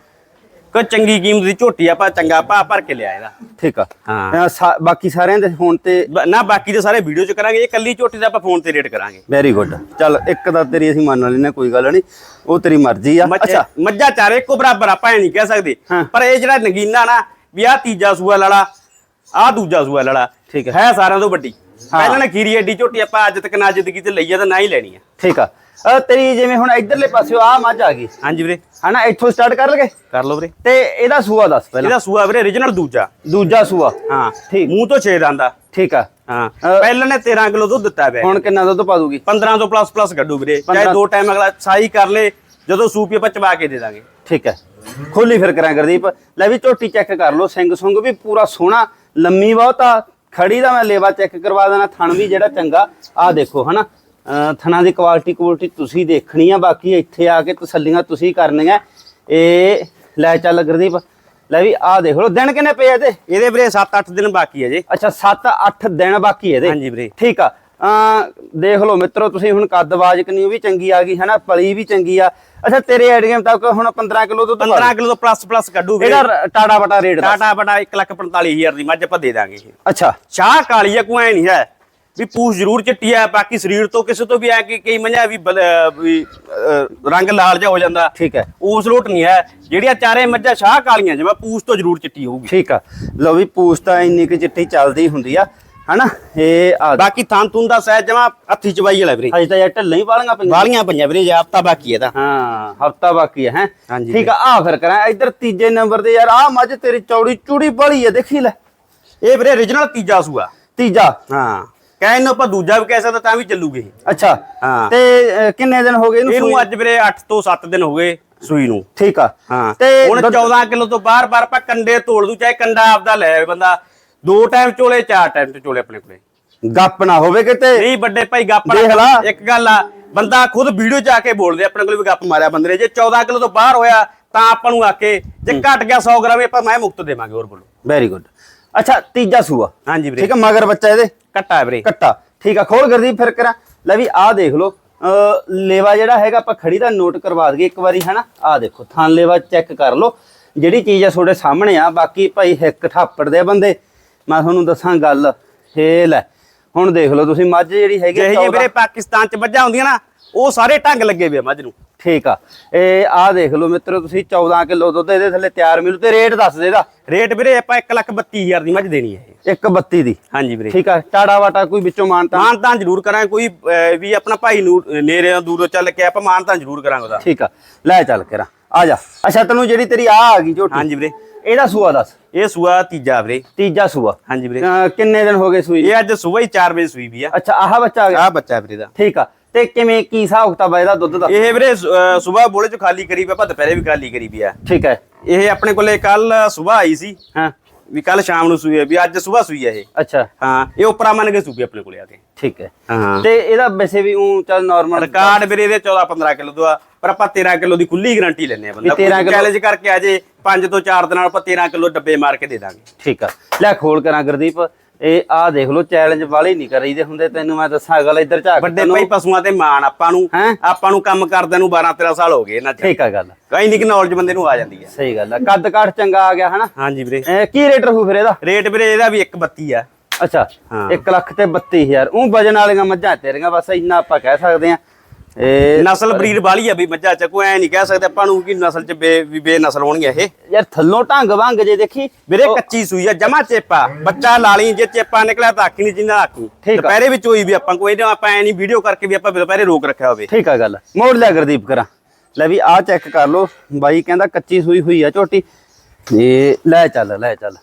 ਕੋਈ ਚੰਗੀ ਕੀਮਤ ਦੀ ਝੋਟੀ ਆਪਾਂ ਚੰਗਾ ਭਾ ਭਰ ਕੇ ਲਿਆ ਇਹਦਾ ਠੀਕ ਆ। ਹਾਂ। ਅਹ ਸਾ- ਬਾਕੀ ਸਾਰਿਆਂ ਦੇ ਫੋਨ ਤੇ ਬ- ਨਾ ਬਾਕੀ ਦੇ ਸਾਰੇ ਵੀਡੀਓ ਚ ਕਰਾਂਗੇ ਇਹ ਕੱਲੀ ਝੋਟੀ ਦਾ ਆਪਾਂ ਫੋਨ ਤੇ ਰੇਟ ਕਰਾਂਗੇ। ਵੈਰੀ ਗੁੱਡ ਚੱਲ ਇੱਕ ਦਾ ਤੇਰੀ ਅਸੀਂ ਮੰਨ ਲੈਨੇ ਕੋਈ ਗੱਲ ਨਹੀਂ। ਉਹ ਤੇਰੀ ਮਰਜ਼ੀ ਆ। ਅੱਛਾ। ਮੱਝਾਂ ਚਾਰੇ ਇੱਕੋ ਬਰਾਬਰ ਆਪਾਂ ਇਹ ਨਹੀਂ ਕਹਿ ਸਕਦੇ। ਹਾਂ। ਪਰ ਇਹ ਜਿਹੜਾ ਨਗੀਨਾ ਨਾ ਵੀ ਆਹ ਤੀਜਾ ਸੂਆ ਲੜਾ ਆਹ ਦੂਜਾ ਸੂਆ ਲੜਾ ਠੀਕ ਹੈ। ਹੈ ਸਾਰਿਆਂ ਤੋਂ ਵੱਡੀ। ਪਹਿਲਾਂ ਨੇ ਖੀਰੀ ਐਡੀ ਝੋਟੀ ਆਪਾਂ ਅੱਜ ਤੱਕ ਨਾ ਜ਼ਿੰਦਗੀ ਤੇ ਲਈ ਆ ਤਾਂ ਨਾ ਹੀ ਲੈਣੀ ਆ। ਠੀਕ ਆ। ਅਹ ਤੇਰੀ ਜਿਵੇਂ ਹੁਣ ਇਧਰਲੇ ਪਾਸਿਓ ਆ ਮੱਝ ਆ ਗਈ। ਹਾਂਜੀ ਵੀਰੇ। ਹਨਾ ਇੱਥੋਂ ਸਟਾਰਟ ਕਰ ਲਗੇ? ਕਰ ਲਓ ਵੀਰੇ। ਤੇ ਇਹਦਾ ਸੂਆ ਦੱਸ ਪਹਿਲਾਂ। ਇਹਦਾ ਸੂਆ ਵੀਰੇ origignal ਦੂਜਾ। ਦੂਜਾ ਸੂਆ। ਹਾਂ। ਠੀਕ। ਮੂੰਹ ਤੋਂ 6 ਦੰਦਾ ਠੀਕ ਆ। ਹਾਂ। ਪਹਿਲਾਂ ਨੇ 13 ਕਿਲੋ ਦੁੱਧ ਦਿੱਤਾ ਪਿਆ। ਹੁਣ ਕਿੰਨਾ ਦੁੱਧ ਪਾ ਦੂਗੀ? 15 ਤੋਂ ਪਲੱਸ ਪਲੱਸ ਕੱਢੂ ਵੀਰੇ। ਚਾਹੇ 15 ਦੋ ਟਾਈਮ ਅਗਲਾ ਸਾਈ ਕਰ ਲੇ ਜਦੋਂ ਸੂਪੀ ਆਪਾਂ ਚਬਾ ਕੇ ਦੇ ਦਾਂਗੇ। ਠੀਕ ਹੈ ਖੋਲੀ ਫਿਰ ਕਰਾਂ ਗੁਰਦੀਪ। ਲੈ ਵੀ ਝੋਟੀ ਚੈੱਕ ਕਰ ਲਓ। ਸਿੰਘ ਸੁੰਗ ਵੀ ਪੂਰਾ ਸੋਹਣਾ ਲੰਮੀ ਬਹੁਤ ਆ। ਖੜੀ ਦਾ ਮੈਂ ਲੇਵਾ ਚੈੱਕ ਕਰਵਾ ਦੇਣਾ ਥਣ ਵੀ ਜਿਹੜਾ ਚੰਗਾ ਆ ਦੇਖੋ ਹਨਾ। ਥਣਾਂ ਦੀ ਕੁਆਲਿਟੀ ਕੁਆਲਿਟੀ ਤੁਸੀਂ ਦੇਖਣੀ ਆ ਬਾਕੀ ਇੱਥੇ ਆ ਕੇ ਤਸੱਲੀਆਂ ਤੁਸੀਂ ਕਰਨੀਆਂ। ਇਹ ਲੈ ਚੱਲ ਗੁਰਦੀਪ। ਲੈ ਵੀ ਆ ਦੇਖ ਲਓ ਦਿਨ ਕਿੰਨੇ ਪਏ ਆ ਇਹਦੇ? ਇਹਦੇ ਵੀਰੇ 7-8 ਦਿਨ ਬਾਕੀ ਹੈ ਜੀ। ਅੱਛਾ 7-8 ਦਿਨ ਬਾਕੀ ਇਹਦੇ? ਹਾਂਜੀ ਵੀਰੇ। ਠੀਕ ਆ। ਦੇਖ ਲਓ ਮਿੱਤਰੋ ਤੁਸੀਂ ਹੁਣ ਕੱਦਬਾਜ ਕਿੰਨੀ ਉਹ ਵੀ ਚੰਗੀ ਆ ਗਈ ਹਨਾ? ਪਲੀ ਵੀ ਚੰਗੀ ਆ। ਅੱਛਾ ਤੇਰੇ ਆਈਡੀਆ ਮੁਤਾਬਕ ਹੁਣ 15 ਕਿਲੋ ਦੁੱਧ 15 ਕਿਲੋ ਤੋਂ ਪਲੱਸ ਪਲੱਸ ਕੱਢੂ ਇਹਦਾ ਟਾੜਾ ਬਟਾ ਰੇਟ ਦਾ ਟਾਟਾ ਬਟਾ 145000 ਦੀ ਮੱਝ ਆਪਾਂ ਦੇ ਦਾਂਗੇ। ਅੱਛਾ। ਸ਼ਾਹ ਕਾਲੀ ਆ ਕੋਈ ਨਹੀਂ ਹੈ। ਵੀ ਪੂਛ ਜ਼ਰੂਰ ਚਿੱਟੀ ਹੈ ਬਾਕੀ ਸਰੀਰ ਤੋਂ ਕਿਸੇ ਤੋਂ ਵੀ ਐ ਕਿ ਕਈ ਮੰਝਾ ਵੀ ਰੰਗ ਲਾਲ ਜਿਹਾ ਹੋ ਜਾਂਦਾ। ਠੀਕ ਹੈ। ਉਸ ਲੋਟ ਨਹੀਂ ਹੈ। ਜਿਹੜੀਆਂ ਚਾਰੇ ਮੱਝਾਂ ਸ਼ਾਹ ਕਾਲੀਆਂ ਜਿਵੇਂ ਪੂਛ ਤੋਂ ਜ਼ਰੂਰ ਚਿੱਟੀ ਹੋਊਗੀ। ਠੀਕ ਆ। ਲਓ ਵੀ ਪੂਛ ਤਾਂ ਇੰਨੀ ਕਿ ਚਿੱਟੀ ਚੱਲਦੀ ਹੁੰਦੀ ਆ। ਹਨਾ? ਇਹ ਆ ਬਾਕੀ ਥਾਂ ਤੁਨ ਦਾ ਸਹਿਜ ਜਮਾ ਹੱਥੀ ਚਵਾਈ ਵਾਲਾ ਵੀਰੇ। ਅਜੇ ਤਾਂ ਇਹ ਢੱਲਾਂ ਹੀ ਵਾਲੀਆਂ ਪਈਆਂ। ਵਾਲੀਆਂ ਪਈਆਂ ਵੀਰੇ ਜੇ ਹਫਤਾ ਬਾਕੀ ਇਹਦਾ ਹਾਂ ਹਫਤਾ ਬਾਕੀ ਹੈ ਹੈਂ? ਠੀਕ ਆ ਆ ਫਿਰ ਕਰਾਂ ਇੱਧਰ ਤੀਜੇ ਨੰਬਰ ਤੇ ਯਾਰ ਆ ਮੱਝ ਤੇਰੀ ਚੌੜੀ ਚੂੜੀ ਬੜੀ ਆ ਦੇਖੀ ਲੈ। ਇਹ ਵੀਰੇ origignal ਤੀਜਾ ਸੂਆ। ਤੀਜਾ? ਹਾਂ। ਕਹਿ ਨੂੰ ਆਪਾਂ ਦੂਜਾ ਵੀ ਕਹਿ ਸਕਦਾ ਤਾਂ ਵੀ ਚੱਲੂਗੇ। ਅੱਛਾ ਹਾਂ। ਤੇ ਕਿੰਨੇ ਦਿਨ ਹੋ ਗਏ ਇਹਨੂੰ ਇਹਨੂੰ? ਅੱਜ ਵੀਰੇ 8 ਤੋਂ 7 ਦਿਨ ਹੋ ਗਏ ਸੂਈ ਨੂੰ। ਠੀਕ ਆ। ਹਾਂ। ਤੇ ਹੁਣ ਦੁੱਧ- 14 ਕਿਲੋ ਤੋਂ ਬਾਹਰ ਬਾਹਰ ਆਪਾਂ ਕੰਡੇ ਤੋੜ ਦੂ ਚਾਹੇ ਕੰਡਾ ਆਪਦਾ ਲੈ ਬੰਦਾ। ਦੋ ਟਾਈਮ ਚੋਲੇ ਚਾਰ ਟਾਈਮ ਤੇ ਚੋਲੇ ਆਪਣੇ ਕੋਲੇ। ਗੱਪ ਨਾ ਹੋਵੇ ਕਿਤੇ। ਨਹੀਂ ਵੱਡੇ ਭਾਈ ਗੱਪ ਦੇਖ ਲਾ। ਇੱਕ ਗੱਲ ਆ ਬੰਦਾ ਖੁਦ ਵੀਡੀਓ ਚ ਆ ਕੇ ਬੋਲਦੇ ਆਪਣੇ ਕੋਲ ਵੀ ਗੱਪ ਮਾਰਿਆ ਬੰਦੇ ਨੇ। ਜੇ 14 ਕਿਲੋ ਤੋਂ ਬਾਹਰ ਹੋਇਆ ਤਾਂ ਆਪਾਂ ਨੂੰ ਆ ਕੇ ਜੇ ਘਟ ਗਿਆ 100 ਗ੍ਰਾਮ ਆਪਾਂ ਮੈਂ ਮੁਕਤ ਦੇਵਾਂਗੇ ਹੋਰ ਬੋਲੋ। ਵੈਰੀ ਗੁੱਡ ਅੱਛਾ ਤੀਜਾ ਸੂਆ। ਹਾਂਜੀ ਵੀਰੇ। ਠੀਕ ਆ ਮਗਰ ਬੱਚਾ ਇਹਦੇ? ਕੱਟਾ ਹੈ ਵੀਰੇ। ਕੱਟਾ। ਠੀਕ ਆ ਖੋਲ ਕਰਦੀ ਫਿਰ ਕਰਾਂ। ਲੈ ਵੀ ਆਹ ਦੇਖ ਲਓ। ਅਹ ਲੇਵਾ ਜਿਹੜਾ ਹੈਗਾ ਆਪਾਂ ਖੜੀ ਦਾ ਨੋਟ ਕਰਵਾ ਦਈਏ ਇੱਕ ਵਾਰੀ ਹਨਾ? ਆਹ ਦੇਖੋ ਥਾਂ ਲੇਵਾ ਚੈੱਕ ਕਰ ਲਓ। ਜਿਹੜੀ ਚੀਜ਼ ਆ ਤੁਹਾਡੇ ਸਾਹਮਣੇ ਆ ਬਾਕੀ ਭਾਈ ਹਿੱਕ ਠਾਪੜ ਦੇ ਬੰਦੇ। ਮੈਂ ਤੁਹਾਨੂੰ ਦੱਸਾਂ ਗੱਲ ਇਹ ਲੈ ਹੁਣ ਦੇਖ ਲਓ ਤੁਸੀਂ ਮੱਝ ਜਿਹੜੀ ਹੈਗੀ ਜਿਹੇ ਜੀ 14 ਵੀਰੇ ਪਾਕਿਸਤਾਨ ਚ ਮੱਝਾਂ ਹੁੰਦੀਆਂ ਨਾ ਉਹ ਸਾਰੇ ਢੰਗ ਲੱਗੇ ਵੇ ਮੱਝ ਨੂੰ। ਠੀਕ ਆ। ਇਹ ਆਹ ਦੇਖ ਲਓ ਮਿੱਤਰੋ ਤੁਸੀਂ 14 ਕਿਲੋ ਦੁੱਧ ਇਹਦੇ ਥੱਲੇ ਤਿਆਰ ਮਿਲੂ ਤੇ ਰੇਟ ਦੱਸ ਦੇ ਇਹਦਾ। ਰੇਟ ਵੀਰੇ ਆਪਾਂ 132000 ਦੀ ਮੱਝ ਦੇਣੀ ਹੈ ਇਹ। 132 ਦੀ। ਹਾਂਜੀ ਵੀਰੇ। ਠੀਕ ਆ ਟਾੜਾ ਵਾਟਾ ਕੋਈ ਵਿੱਚੋਂ ਮਾਨਤਾ ਮਾਨ ਤਾਂ ਜ਼ਰੂਰ ਕਰਾਂਗੇ ਕੋਈ ਅਹ, ਵੀ ਆਪਣਾ ਭਾਈ ਨੂੰ ਨੇਰੇ ਦੂਰੋਂ ਚੱਲ ਕੇ ਆਪਾਂ ਮਾਨ ਤਾਂ ਜ਼ਰੂਰ ਕਰਾਂਗੇ ਉਹਦਾ। ਠੀਕ ਆ ਲੈ ਚੱਲ ਕਰਾਂ ਆ ਜਾ। ਅੱਛਾ ਤੈਨੂੰ ਜਿਹੜੀ ਤੇਰੀ ਆ ਆ ਗਈ ਝੋਟੀ। ਹਾਂਜੀ ਵੀਰੇ। ਇਹਦਾ ਸੂਆ ਦੱਸ। ਇਹ ਸੂਆ ਤੀਜਾ ਵੀਰੇ। ਤੀਜਾ ਸੂਆ। ਹਾਂਜੀ ਵੀਰੇ। ਕਿੰਨੇ ਦਿਨ ਹੋ ਗਏ ਸੂਈ? ਇਹ ਅੱਜ ਸਵੇਰ ਹੀ 4 ਵਜੇ ਸੂਈ ਵੀ ਆ। ਅੱਛਾ ਆਹ ਬੱਚਾ ਆ ਗਿਆ? ਆ ਬੱਚਾ ਵੀਰੇ ਦਾ। ਠੀਕ ਆ। ਤੇ ਕਿਵੇਂ ਕੀ ਹਿਸਾਬ ਕਿਤਾਬ ਇਹਦਾ ਦੁੱਧ ਦਾ? ਇਹ ਵੀਰੇ ਸਵੇਰ ਬੋਲੇ ਚ ਖਾਲੀ ਕਰੀ ਵੀ ਆਪਾਂ ਦੁਪਹਿਰੇ ਵੀ ਖਾਲੀ ਕਰੀ ਵੀ ਆ। ਠੀਕ ਹੈ ਇਹ ਆਪਣੇ ਕੋਲੇ ਕੱਲ ਸਵੇਰ ਆਈ ਸੀ। ਹਾਂ। ਵੀ ਕੱਲ ਸ਼ਾਮ ਨੂੰ ਸੂਈ ਹੈ ਵੀ ਅੱਜ ਸਵੇਰ ਸੂਈ ਹੈ ਇਹ। ਅੱਛਾ। ਹਾਂ ਇਹ ਉਪਰਾ ਮੰਨ ਕੇ ਸੂਈ ਆਪਣੇ ਕੋਲੇ ਆ ਕੇ। ਠੀਕ ਹੈ ਹਾਂ। ਤੇ ਇਹਦਾ ਵੈਸੇ ਵੀ ਉਹ ਚੱਲ ਨਾਰਮਲ ਰਿਕਾਰਡ ਵੀਰੇ ਇਹਦੇ 14 15 ਕਿਲੋ ਦਾ ਪਰ ਆਪਾਂ 13 ਕਿਲੋ ਦੀ ਖੁੱਲੀ ਗਾਰੰਟੀ ਲੈਨੇ ਆ ਬੰਦਾ। ਵੀ 13 ਕਿੱਲੋ- ਚੈਲੰਜ ਕਰਕੇ ਆ ਜੇ 5 ਤੋਂ 4 ਦਿਨਾਂ ਆਪਾਂ 13 ਕਿਲੋ ਡੱਬੇ ਮਾਰ ਕੇ ਦੇ ਦਾਂਗੇ। ਠੀਕ ਆ। ਲੈ ਖੋਲ ਕਰਾਂ ਗੁਰਦੀਪ ਇਹ ਆ ਦੇਖ ਲਓ ਚੈਲੰਜ ਵਾਲੇ ਨਹੀਂ ਕਰੀਦੇ ਹੁੰਦੇ ਤੈਨੂੰ ਮੈਂ ਦੱਸਾਂ ਗੱਲ ਇੱਧਰ ਝਾਕ ਵੱਡੇ। ਭਾਈ ਪਸ਼ੂਆਂ ਤੇ ਮਾਣ ਆਪਾਂ ਨੂੰ? ਆਪਾਂ ਨੂੰ ਕੰਮ ਕਰਦਿਆਂ ਨੂੰ 12 13 ਸਾਲ ਹੋ ਗਏ ਇਹਨਾਂ ਚ। ਠੀਕ ਆ ਗੱਲ। ਕਈ ਨਿਕ ਨੌਲੇਜ ਬੰਦੇ ਨੂੰ ਆ ਜਾਂਦੀ ਹੈ ਸਹੀ ਗੱਲ ਆ ਕੱਦ ਕਾਠ ਚੰਗਾ ਆ ਗਿਆ ਹਨਾ? ਹਾਂਜੀ ਵੀਰੇ। ਕੀ ਰੇਟ ਰਹੂ ਫਿਰ ਇਹਦਾ? ਰੇਟ ਵੀਰੇ ਇਹਦਾ ਵੀ 132 ਆ। ਅੱਛਾ ਹਾਂ। 1 ਲੱਖ ਤੇ 32000 ਉਹ ਵਜਨ ਵਾਲੀਆਂ ਮੱਝਾਂ ਤੇਰੀਆਂ ਬਸ ਇੰਨਾ ਆਪਾਂ ਕਹਿ ਸਕਦੇ ਆ। ਇਹ ਨਸਲ ਬਰੀਡ ਵਾਲੀ ਆ ਵੀ ਮੱਝਾਂ ਚ ਕੋਈ ਐ ਨਹੀਂ ਕਹਿ ਸਕਦੇ ਆਪਾਂ ਨੂੰ ਕਿ ਨਸਲ ਚ ਬੇ ਵੀ ਬੇਨਸਲ ਹੋਣਗੀਆਂ ਇਹ। ਯਾਰ ਥੱਲੋਂ ਢੰਗ ਭੰਗ ਜੇ ਦੇਖੀ ਵੀਰੇ ਕੱਚੀ ਸੂਈ ਆ ਜਮਾ ਚੇਪਾ। ਬੱਚਾ ਲਾਲੀ ਜੇ ਚੇਪਾ ਨਿਕਲਿਆ ਤਾਂ ਆਖੀ ਨਹੀਂ ਜਿੰਨਾ ਆਖੀ। ਆ। ਦੁਪਹਿਰੇ ਵਿੱਚ ਹੋਈ ਵੀ ਆਪਾਂ ਕੋਈ ਨਾ ਆਪਾਂ ਐ ਨਹੀਂ ਵੀਡੀਓ ਕਰਕੇ ਵੀ ਆਪਾਂ ਦੁਪਹਿਰੇ ਰੋਕ ਰੱਖਿਆ ਹੋਵੇ। ਠੀਕ ਆ ਗੱਲ। ਮੋੜ ਲਿਆ ਗੁਰਦੀਪ ਕਰਾਂ। ਲੈ ਵੀ ਆਹ ਚੈੱਕ ਕਰ ਲਓ ਬਾਈ ਕਹਿੰਦਾ ਕੱਚੀ ਸੂਈ ਹੋਈ ਆ ਝੋਟੀ। ਇਹ ਲੈ ਚੱਲ ਲੈ ਚੱਲ।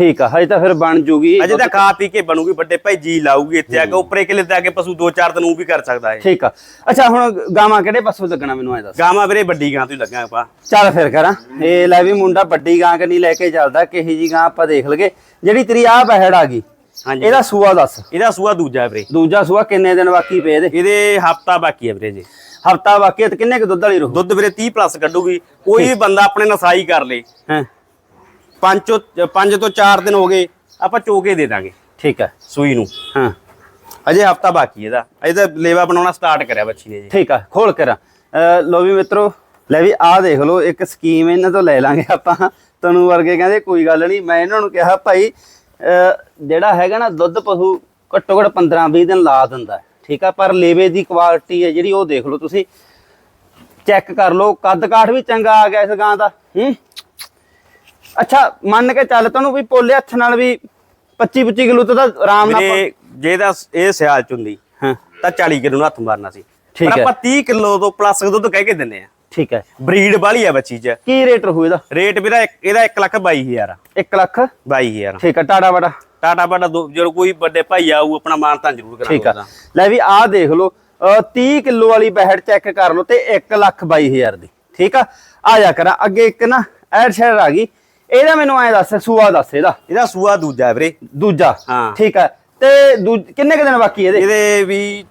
ਠੀਕ ਆ ਹਜੇ ਤਾਂ ਫਿਰ ਬਣ ਜੂਗੀ। ਅਜੇ ਤਾਂ ਖਾ ਪੀ ਕੇ ਬਣੂਗੀ ਵੱਡੇ ਭਾਈ ਜੀ ਲਾਊਗੀ ਇੱਥੇ ਆ ਕੇ ਉੱਪਰੇ ਕਿਲੇ ਤੇ ਆ ਕੇ ਪਸ਼ੂ 2-4 ਦਿਨ ਉਹ ਵੀ ਕਰ ਸਕਦਾ ਹੈ ਠੀਕ ਆ। ਅੱਛਾ ਹੁਣ ਗਾਵਾਂ ਕਿਹੜੇ ਪਾਸੋਂ ਲੱਗਣਾ ਮੈਨੂੰ ਐ ਦੱਸ। ਗਾਵਾਂ ਵੀਰੇ ਵੱਡੀ ਗਾਂ ਤੋਂ ਹੀ ਲੱਗਾ ਆਪਾਂ। ਚੱਲ ਫਿਰ ਕਰਾਂ। ਇਹ ਲੈ ਵੀ ਮੁੰਡਾ ਵੱਡੀ ਗਾਂ ਕਨੀ ਲੈ ਕੇ ਚੱਲਦਾ ਕਿਹੀ ਜੀ ਗਾਂ ਆਪਾਂ ਦੇਖ ਲਗੇ ਜਿਹੜੀ ਤੇਰੀ ਆਹ ਪਹਿੜ ਆ ਗਈ ਹਾਂਜੀ। ਇਹਦਾ ਸੂਆ ਦੱਸ। ਇਹਦਾ ਸੂਆ ਦੂਜਾ ਵੀਰੇ। ਦੂਜਾ ਸੂਆ ਕਿੰਨੇ ਦਿਨ ਬਾਕੀ ਪਏ ਇਹਦੇ? ਇਹਦੇ ਹਫਤਾ ਬਾਕੀ ਹੈ ਵੀਰੇ ਜੀ। ਹਫਤਾ ਬਾਕੀ ਤੇ ਕਿੰਨੇ ਕੁ ਦੁੱਧ ਵਾਲੀ ਰਹੂ? ਦੁੱਧ ਵੀਰੇ 30 ਪਲੱਸ ਕੱਢੂਗੀ। ਕੋਈ ਵੀ ਬੰਦਾ ਆਪਣੇ ਨਸਾਈ ਕਰ ਲੇ। ਹਾਂ। ਪੰਜ ਪੰਜ ਤੋਂ 4 ਦਿਨ ਹੋ ਗਏ ਆਪਾਂ ਚੋਕੇ ਦੇ ਦਾਂਗੇ। ਠੀਕ ਹੈ। ਸੂਈ ਨੂੰ। ਹਾਂ। ਅਜੇ ਹਫਤਾ ਬਾਕੀ ਇਹਦਾ। ਅਜੇ ਤਾਂ ਲੇਵਾ ਬਣਾਉਣਾ ਸਟਾਰਟ ਕਰਿਆ ਬੱਚੀ ਨੇ ਜੀ। ਠੀਕ ਆ ਖੋਲ ਕਰਾਂ ਅਹ ਲੋ ਵੀ ਮਿੱਤਰੋ ਲੈ ਵੀ ਆਹ ਦੇਖ ਲਓ ਇੱਕ ਸਕੀਮ ਇਹਨਾਂ ਤੋਂ ਲੈ ਲਾਂਗੇ ਆਪਾਂ। ਤਨੂੰ ਵਰਗੇ ਕਹਿੰਦੇ ਕੋਈ ਗੱਲ ਨਹੀਂ ਮੈਂ ਇਹਨਾਂ ਨੂੰ ਕਿਹਾ ਭਾਈ ਜਿਹੜਾ ਹੈਗਾ ਨਾ ਦੁੱਧ ਪਸ਼ੂ ਘੱਟੋ ਘੱਟ 15 20 ਦਿਨ ਲਾ ਦਿੰਦਾ ਠੀਕ ਆ ਪਰ ਲੇਵੇ ਦੀ ਕੁਆਲਿਟੀ ਹੈ ਜਿਹੜੀ ਉਹ ਦੇਖ ਲਓ ਤੁਸੀਂ। ਚੈੱਕ ਕਰ ਲਓ ਕੱਦ ਕਾਠ ਵੀ ਚੰਗਾ ਆ ਗਿਆ ਇਸ ਗਾਂ ਦਾ। ਹੂੰ? ਅੱਛਾ ਮੰਨ ਕੇ ਚੱਲ ਤੈਨੂੰ ਵੀ ਪੋਲੇ ਹੱਥ ਨਾਲ ਵੀ 25 25 ਕਿਲੋ ਤੋਂ ਤਾਂ ਆਰਾਮ ਨਾਲ ਵੀਰੇ ਜੇ ਦਾ ਇਹ ਸਿਆਲ ਚ ਹੁੰਦੀ ਹਾਂ। ਤਾਂ 40 ਕਿਲੋ ਨੂੰ ਹੱਥ ਮਾਰਨਾ ਸੀ। ਠੀਕ ਪਰ ਹੈ। ਆਪਾਂ 30 ਕਿਲੋ ਤੋਂ ਪਲੱਸ ਦੁੱਧ ਕਹਿ ਕੇ ਦਿੰਨੇ ਆ ਠੀਕ ਹੈ। ਬਰੀਡ ਵਾਲੀ ਆ ਬੱਚੀ ਚ। ਕੀ ਰੇਟ ਰਹੂ ਇਹਦਾ? ਰੇਟ ਵੀਰਾ ਇਹਦਾ 1 ਲੱਖ 22000 ਆ। 1 ਲੱਖ? 22000 ਠੀਕ ਆ ਟਾਟਾ ਬੜਾ ਟਾਟਾ ਬਾਟਾ ਦੋ- ਜਦੋਂ ਕੋਈ ਵੱਡੇ ਭਾਈ ਆਊ ਆਪਣਾ ਮਾਨ ਤਾਂ ਜ਼ਰੂਰ ਕਰਾਂਗੇ ਠੀਕ ਉਹਦਾ। ਲੈ ਵੀ ਆਹ ਦੇਖ ਲਓ 30 ਕਿਲੋ ਵਾਲੀ ਬਹਿੜ ਚੈੱਕ ਕਰ ਲਓ ਤੇ 1 ਲੱਖ 22000 ਦੀ। ਠੀਕ ਆ? ਆ ਜਾ ਕਰਾਂ। ਅੱਗੇ ਇੱਕ ਨਾ ਐਡ ਸ਼ੇਅਰ ਆ ਗਈ। ਇਹਦਾ ਮੈਨੂੰ ਐ ਦੱਸ ਸੂਆ ਦੱਸ ਇਹਦਾ। ਇਹਦਾ ਸੂਆ ਦੂਜਾ ਹੈ ਵੀਰੇ। ਦੂਜਾ ਹਾਂ। ਠੀਕ ਆ ਤੇ ਦੂ- ਕਿੰਨੇ ਕੁ ਦਿਨ ਬਾਕੀ ਇਹਦੇ? ਇਹਦੇ ਵੀ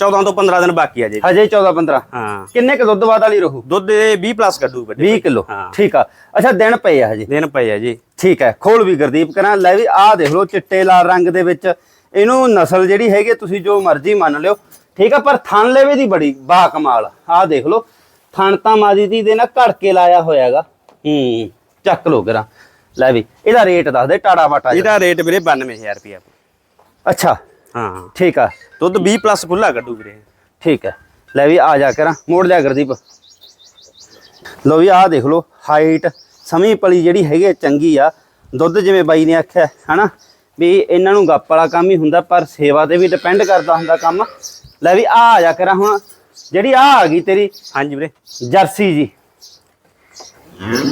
14 ਤੋਂ 15 ਦਿਨ ਬਾਕੀ ਆ ਜੀ। ਹਜੇ 14 15 ਹਾਂ। ਕਿੰਨੇ ਕੁ ਦੁੱਧ ਬਾਦ ਵਾਲੀ ਰਹੂ? ਦੁੱਧ ਇਹ 20 ਪਲੱਸ ਕੱਢੂ ਵੱਡੇ 20 ਕਿਲੋ। ਹਾਂ। ਠੀਕ ਆ। ਅੱਛਾ ਦਿਨ ਪਏ ਆ ਹਜੇ। ਦਿਨ ਪਏ ਆ ਜੀ। ਠੀਕ ਹੈ। ਖੋਲ ਵੀ ਗੁਰਦੀਪ ਕਰਾਂ। ਲੈ ਵੀ ਆਹ ਦੇਖ ਲਓ ਚਿੱਟੇ ਲਾਲ ਰੰਗ ਦੇ ਵਿੱਚ। ਇਹਨੂੰ ਨਸਲ ਜਿਹੜੀ ਹੈਗੀ ਤੁਸੀਂ ਜੋ ਮਰਜ਼ੀ ਮੰਨ ਲਿਓ। ਠੀਕ ਆ ਪਰ ਥਣ ਲੈਵੇ ਦੀ ਬੜੀ ਬਾ ਕਮਾਲ ਆਹ ਦੇਖ ਲਓ। ਥਣ ਤਾਂ ਮਾਦੀ ਦੀ ਦੇ ਨਾਲ ਘੜ ਕੇ ਲਾਇਆ ਹੋਇਆਗਾ। ਹੂੰ। ਚੱਕ ਲੋ ਕਰਾਂ ਲੈ ਵੀ ਇਹਦਾ ਰੇਟ ਦੱਸ ਦੇ ਟਾੜਾ ਮਾਟਾ। ਇਹਦਾ ਰੇਟ ਵੀਰੇ 92000 ਰੁਪਿਆ ਅੱਛਾ। ਹਾਂ। ਠੀਕ ਆ। ਦੁੱਧ 20 ਪਲੱਸ ਖੁੱਲਾ ਕੱਢੂ ਵੀਰੇ। ਠੀਕ ਹੈ ਲੈ ਵੀ ਆ ਜਾ ਕਰਾਂ। ਮੋੜ ਲਿਆ ਗੁਰਦੀਪ। ਲੋ ਵੀ ਆਹ ਦੇਖ ਲਓ ਹਾਈਟ ਸਮੀ ਪਲੀ ਜਿਹੜੀ ਹੈਗੀ ਆ, ਚੰਗੀ ਆ। ਦੁੱਧ ਜਿਵੇਂ ਬਾਈ ਨੇ ਆਖਿਆ ਹਨਾ? ਵੀ ਇਹਨਾਂ ਨੂੰ ਗੱਪ ਵਾਲਾ ਕੰਮ ਹੀ ਹੁੰਦਾ ਪਰ ਸੇਵਾ ਤੇ ਵੀ ਡਿਪੈਂਡ ਕਰਦਾ ਹੁੰਦਾ ਕੰਮ। ਲੈ ਵੀ ਆ ਆ ਜਾ ਕਰਾਂ ਹੁਣ। ਜਿਹੜੀ ਆ ਆ ਗਈ ਤੇਰੀ ਹਾਂਜੀ ਵੀਰੇ। ਜਰਸੀ ਜੀ।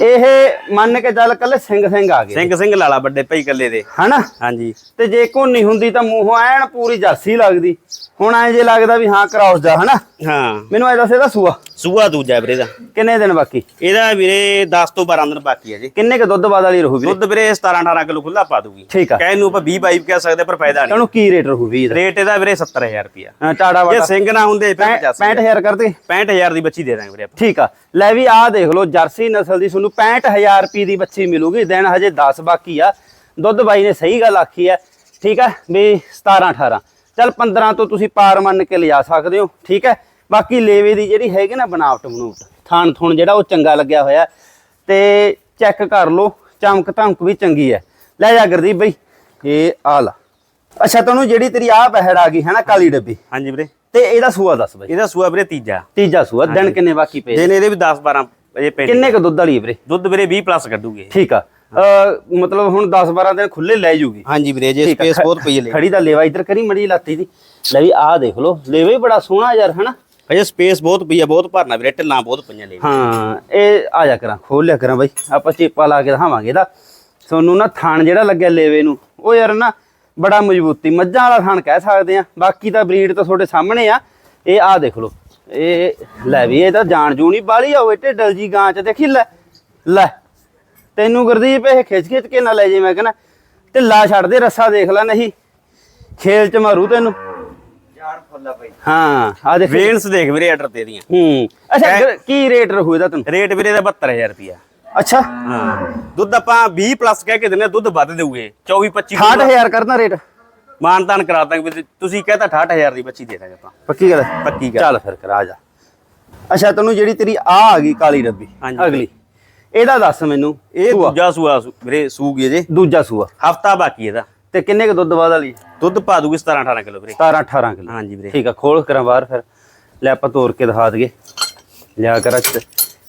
ਇਹ ਮੰਨ ਕੇ ਚੱਲ ਕੱਲੇ ਸਿੰਘ ਸਿੰਘ ਆ ਗਏ। ਸਿੰਘ ਸਿੰਘ ਲਾਲਾ ਵੱਡੇ ਭਾਈ ਕੱਲੇ ਦੇ। ਹਨਾ? ਹਾਂਜੀ। ਤੇ ਜੇ ਕੋਨੀ ਹੁੰਦੀ ਤਾਂ ਮੂੰਹੋਂ ਐਨ ਪੂਰੀ ਜਰਸੀ ਲੱਗਦੀ। ਹੁਣ ਐ ਜੇ ਲੱਗਦਾ ਵੀ ਹਾਂ ਕਰਾਉਸ ਜਾ ਹਨਾ? ਹਾਂ। ਮੈਨੂੰ ਐ ਦੱਸ ਇਹਦਾ ਸੂਆ। ਸੂਆ ਦੂਜਾ ਵੀਰੇ ਦਾ। ਕਿੰਨੇ ਦਿਨ ਬਾਕੀ? ਇਹਦਾ ਵੀਰੇ 10 ਤੋਂ 12 ਦਿਨ ਬਾਕੀ ਆ ਜੀ। ਕਿੰਨੇ ਕ ਦੁੱਧ ਬਾਦ ਵਾਲੀ ਰਹੂ ਵੀਰੇ ਦੁੱਧ ਵੀਰੇ 17 18 ਕਿਲੋ ਖੁੱਲਾ ਪਾ ਦੂਗੀ। ਠੀਕ ਆ। ਕਹਿ ਨੂੰ ਆਪਾਂ 20 22 ਕਹਿ ਸਕਦੇ ਪਰ ਫਾਇਦਾ ਨਹੀਂ। ਇਹਨੂੰ ਕੀ ਰੇਟ ਰਹੂ ਵੀਰ ਰੇਟ ਇਹਦਾ ਵੀਰੇ 70000 ਰੁਪਿਆ ਟਾੜਾ ਜੇ ਵਾਟਾ ਸਿੰਘ ਨਾ ਹੁੰਦੇ ਫਿਰ 85 65000 ਕਰ ਦੇ। 65000 ਦੀ ਬੱਚੀ ਦੇ ਦਾਂਗੇ ਵੀਰੇ ਆਪਾਂ। ਠੀਕ ਆ। ਲੈ ਵੀ ਆਹ ਦੇਖ ਲਓ ਜਰਸੀ ਨਸਲ ਦੀ ਤੁਹਾਨੂੰ 65000 ਰੁਪਏ ਦੀ ਬੱਚੀ ਮਿਲੂਗੀ ਦਿਨ ਹਜੇ 10 ਬਾਕੀ ਆ। ਦੁੱਧ ਬਾਈ ਨੇ ਸਹੀ ਗੱਲ ਆਖੀ ਆ ਠੀਕ ਆ? ਵੀ 17 18 ਚੱਲ 15 ਤੋਂ ਤੁਸੀਂ ਪਾਰ ਮੰਨ ਕੇ ਲਿਜਾ ਸਕਦੇ ਹੋ ਠੀਕ ਹੈ ਬਾਕੀ ਲੇਵੇ ਦੀ ਜਿਹੜੀ ਹੈਗੀ ਨਾ ਬਣਾਵਟ ਬਣੂਟ ਥਾਣ ਥੁਣ ਜਿਹੜਾ ਉਹ ਚੰਗਾ ਲੱਗਿਆ ਹੋਇਆ। ਤੇ ਚੈੱਕ ਕਰ ਲਓ ਚਮਕ ਧਮਕ ਵੀ ਚੰਗੀ ਹੈ ਲੈ ਜਾ ਗੁਰਦੀਪ ਬਈ ਇਹ ਆ ਲਾ। ਅੱਛਾ ਤੁਹਾਨੂੰ ਜਿਹੜੀ ਤੇਰੀ ਆਹ ਪਹਿੜ ਆ ਗਈ ਹੈ ਨਾ ਕਾਲੀ ਡੱਬੀ? ਹਾਂਜੀ ਵੀਰੇ। ਤੇ ਇਹਦਾ ਸੂਆ ਦੱਸ ਬਈ। ਇਹਦਾ ਸੂਆ ਵੀਰੇ ਤੀਜਾ। ਤੀਜਾ ਸੂਆ ਦਿਨ ਕਿੰਨੇ ਬਾਕੀ ਪਏ? ਦਿਨ ਇਹਦੇ ਵੀ 10 12 ਅਜੇ ਪਿੰਡ ਕਿੰਨੇ ਕ ਦੁੱਧ ਵਾਲੀ ਵੀਰੇ? ਦੁੱਧ ਵੀਰੇ 20 ਪਲੱਸ ਕੱਢੂਗੇ। ਠੀਕ ਆ। ਅ ਮਤਲਬ ਹੁਣ 10 12 ਦਿਨ ਖੁੱਲੇ ਲੈ ਜੂਗੀ। ਹਾਂਜੀ ਵੀਰੇ ਜੇ ਆ, ਸਪੇਸ ਬਹੁਤ ਪਈ ਹੈ ਲੈ। ਖੜੀ ਦਾ ਲੇਵਾ ਇੱਧਰ ਕਰੀ ਮੜੀ ਲਾਤੀ ਦੀ। ਲੈ ਵੀ ਆਹ ਦੇਖ ਲਓ ਲੇਵਾ ਹੀ ਬੜਾ ਸੋਹਣਾ ਯਾਰ ਹਨਾ? ਅਜੇ ਸਪੇਸ ਬਹੁਤ ਪਈ ਆ ਬਹੁਤ ਭਰਨਾ ਵੀਰੇ ਢਿੱਲਾਂ ਬਹੁਤ ਪਈਆਂ ਲੈ ਹਾਂ ਇਹ ਆ ਜਾ ਕਰਾਂ ਖੋਲ ਲਿਆ ਕਰਾਂ ਬਾਈ। ਆਪਾਂ ਚੇਪਾ ਲਾ ਕੇ ਦਿਖਾਵਾਂਗੇ ਇਹਦਾ। ਤੁਹਾਨੂੰ ਨਾ ਥਾਣ ਜਿਹੜਾ ਲੱਗਿਆ ਲੇਵੇ ਨੂੰ ਉਹ ਯਾਰ ਨਾ ਬੜਾ ਮਜ਼ਬੂਤੀ ਮੱਝਾਂ ਵਾਲਾ ਥਾਣ ਕਹਿ ਸਕਦੇ ਆ। ਬਾਕੀ ਤਾਂ ਬਰੀਡ ਤਾਂ ਤੁਹਾਡੇ ਸਾਹਮਣੇ ਆ। ਇਹ ਆਹ ਦੇਖ ਲਓ ਇਹ ਲੈ ਵੀ ਇਹ ਤਾਂ ਜਾਣ ਜੂਣੀ ਬਾਲੀ ਉਹ ਢਿੱਡਲ ਜੀ ਗਾਂ ਚ ਦੇਖੀ ਲੈ ਲੈ। ਤੈਨੂੰ ਗੁਰਦੀਪ ਇਹ ਖਿੱਚ ਖਿੱਚ ਕੇ ਨਾ ਲੈ ਜੇ ਮੈਂ ਕਹਿੰਦਾ ਢਿੱਲਾ ਛੱਡ ਦੇ ਰੱਸਾ ਦੇਖ ਲੈ ਨਹੀਂ। ਖੇਲ ਚ ਮਾਰੂ ਤੈਨੂੰ। ਹਾਂ ਆ ਦੇਖ। ਵੇਨਸ ਦੇਖ ਵੀਰੇ ਆਰਡਰ ਤੇ ਦੀਆਂ। ਹੂੰ। ਅੱਛਾ ਕੀ ਰੇਟ ਰਹੂ ਇਹਦਾ ਤੈਨੂੰ? ਰੇਟ ਵੀਰੇ ਦਾ 72000 ਰੁਪਿਆ ਅੱਛਾ। ਹਾਂ। ਦੁੱਧ ਆਪਾਂ 20 ਪਲੱਸ ਕਹਿ ਕੇ ਦਿੰਦੇ ਆ, ਦੁੱਧ ਵੱਧ ਦੇਊਗੇ। 24 25 68000 ਕਰਨਾ ਰੇਟ। ਮਾਨਤਾਨ ਕਰਾ ਦਾਂਗੇ ਵੀਰੇ ਤੁਸੀਂ ਕਹਿੰਦਾ 68000 ਦੀ ਬੱਚੀ ਦੇ ਦਾਂਗੇ ਆਪਾਂ। ਪੱਕੀ ਗੱਲ ਪੱਕੀ ਗੱਲ। ਚੱਲ ਫਿਰ ਕਰਾ ਜਾ। ਅੱਛਾ ਤੈਨੂੰ ਜਿਹੜੀ ਤੇਰੀ ਆ ਆ ਗਈ ਕਾਲੀ ਹਾਂਜੀ। ਅਗਲੀ। ਇਹਦਾ ਦੱਸ ਮੈਨੂੰ ਇਹ। ਦੂਜਾ ਸੂਆ? ਸੂ- ਵੀਰੇ ਸੂਗੀ ਜੇ ਦੂਜਾ ਸੂਆ। ਹਫਤਾ ਬਾਕੀ ਇਹਦਾ। ਤੇ ਕਿੰਨੇ ਕ ਦੁੱਧ ਬਾਦ ਵਾਲੀ ਦੁੱਧ ਪਾ ਦੂਗੀ 17 18 ਕਿਲੋ ਵੀਰੇ। 17 18 ਕਿਲੋ। ਹਾਂਜੀ ਵੀਰੇ। ਠੀਕ ਆ ਖੋਲ ਕਰਾਂ ਬਾਹਰ ਫਿਰ। ਲੈ ਆਪਾਂ ਤੋੜ ਕੇ ਦਿਖਾ ਦਈਏ। ਲਿਆ ਕਰ।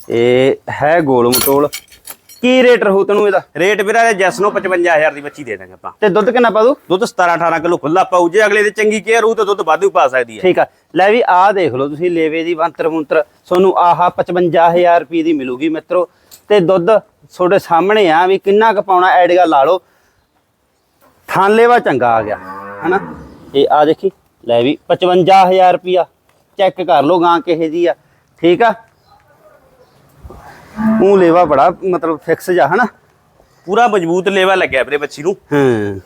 ਇਹ ਹੈ ਗੋਲ ਮਟੋਲ। ਕੀ ਰੇਟ ਰਹੂ ਤੈਨੂੰ ਇਹਦਾ? ਰੇਟ ਵੀਰੇ ਜੈਸ ਨੂੰ 55000 ਦੀ ਬੱਚੀ ਦੇ ਦਾਂਗੇ ਆਪਾਂ। ਤੇ ਦੁੱਧ ਕਿੰਨਾ ਪਾ ਦੂ ਦੁੱਧ 17 18 ਕਿਲੋ ਖੁੱਲਾ ਪਾਉ ਜੇ ਅਗਲੇ ਦੇ ਚੰਗੀ ਕੇਅਰ ਹੋਊ ਤਾਂ ਦੁੱਧ ਵਾਧੂ ਪਾ ਸਕਦੀ ਹੈ। ਠੀਕ ਆ। ਲੈ ਵੀ ਆਹ ਦੇਖ ਲਓ ਤੁਸੀਂ ਲੇਵੇ ਦੀ ਬੰਤਰ ਮੁੰਤਰ ਤੁਹਾਨੂੰ ਆਹ 55000 ਰੁਪਏ ਦੀ ਮਿਲੂਗੀ ਮਿੱਤਰੋ। ਤੇ ਦੁੱਧ ਤੁਹਾਡੇ ਸਾਹਮਣੇ ਆ ਵੀ ਕਿੰਨਾ ਕੁ ਪਾਉਣਾ ਐਡਗਾ ਲਾ ਲਓ। ਥਾਨ ਲੇਵਾ ਚੰਗਾ ਆ ਗਿਆ ਹਨਾ? ਇਹ ਆ ਦੇਖੀ ਲੈ ਵੀ 55000 ਰੁਪਿਆ ਚੈੱਕ ਕਰ ਲਓ ਗਾਂ ਕਿਹੇ ਦੀ ਆ। ਠੀਕ ਆ? ਉਹ ਲੇਵਾ ਬੜਾ ਮਤਲਬ ਫਿਕਸ ਜਾ ਹਨਾ? ਪੂਰਾ ਮਜ਼ਬੂਤ ਲੇਵਾ ਲੱਗਿਆ ਵੀਰੇ ਬੱਚੀ ਨੂੰ। ਹਾਂ।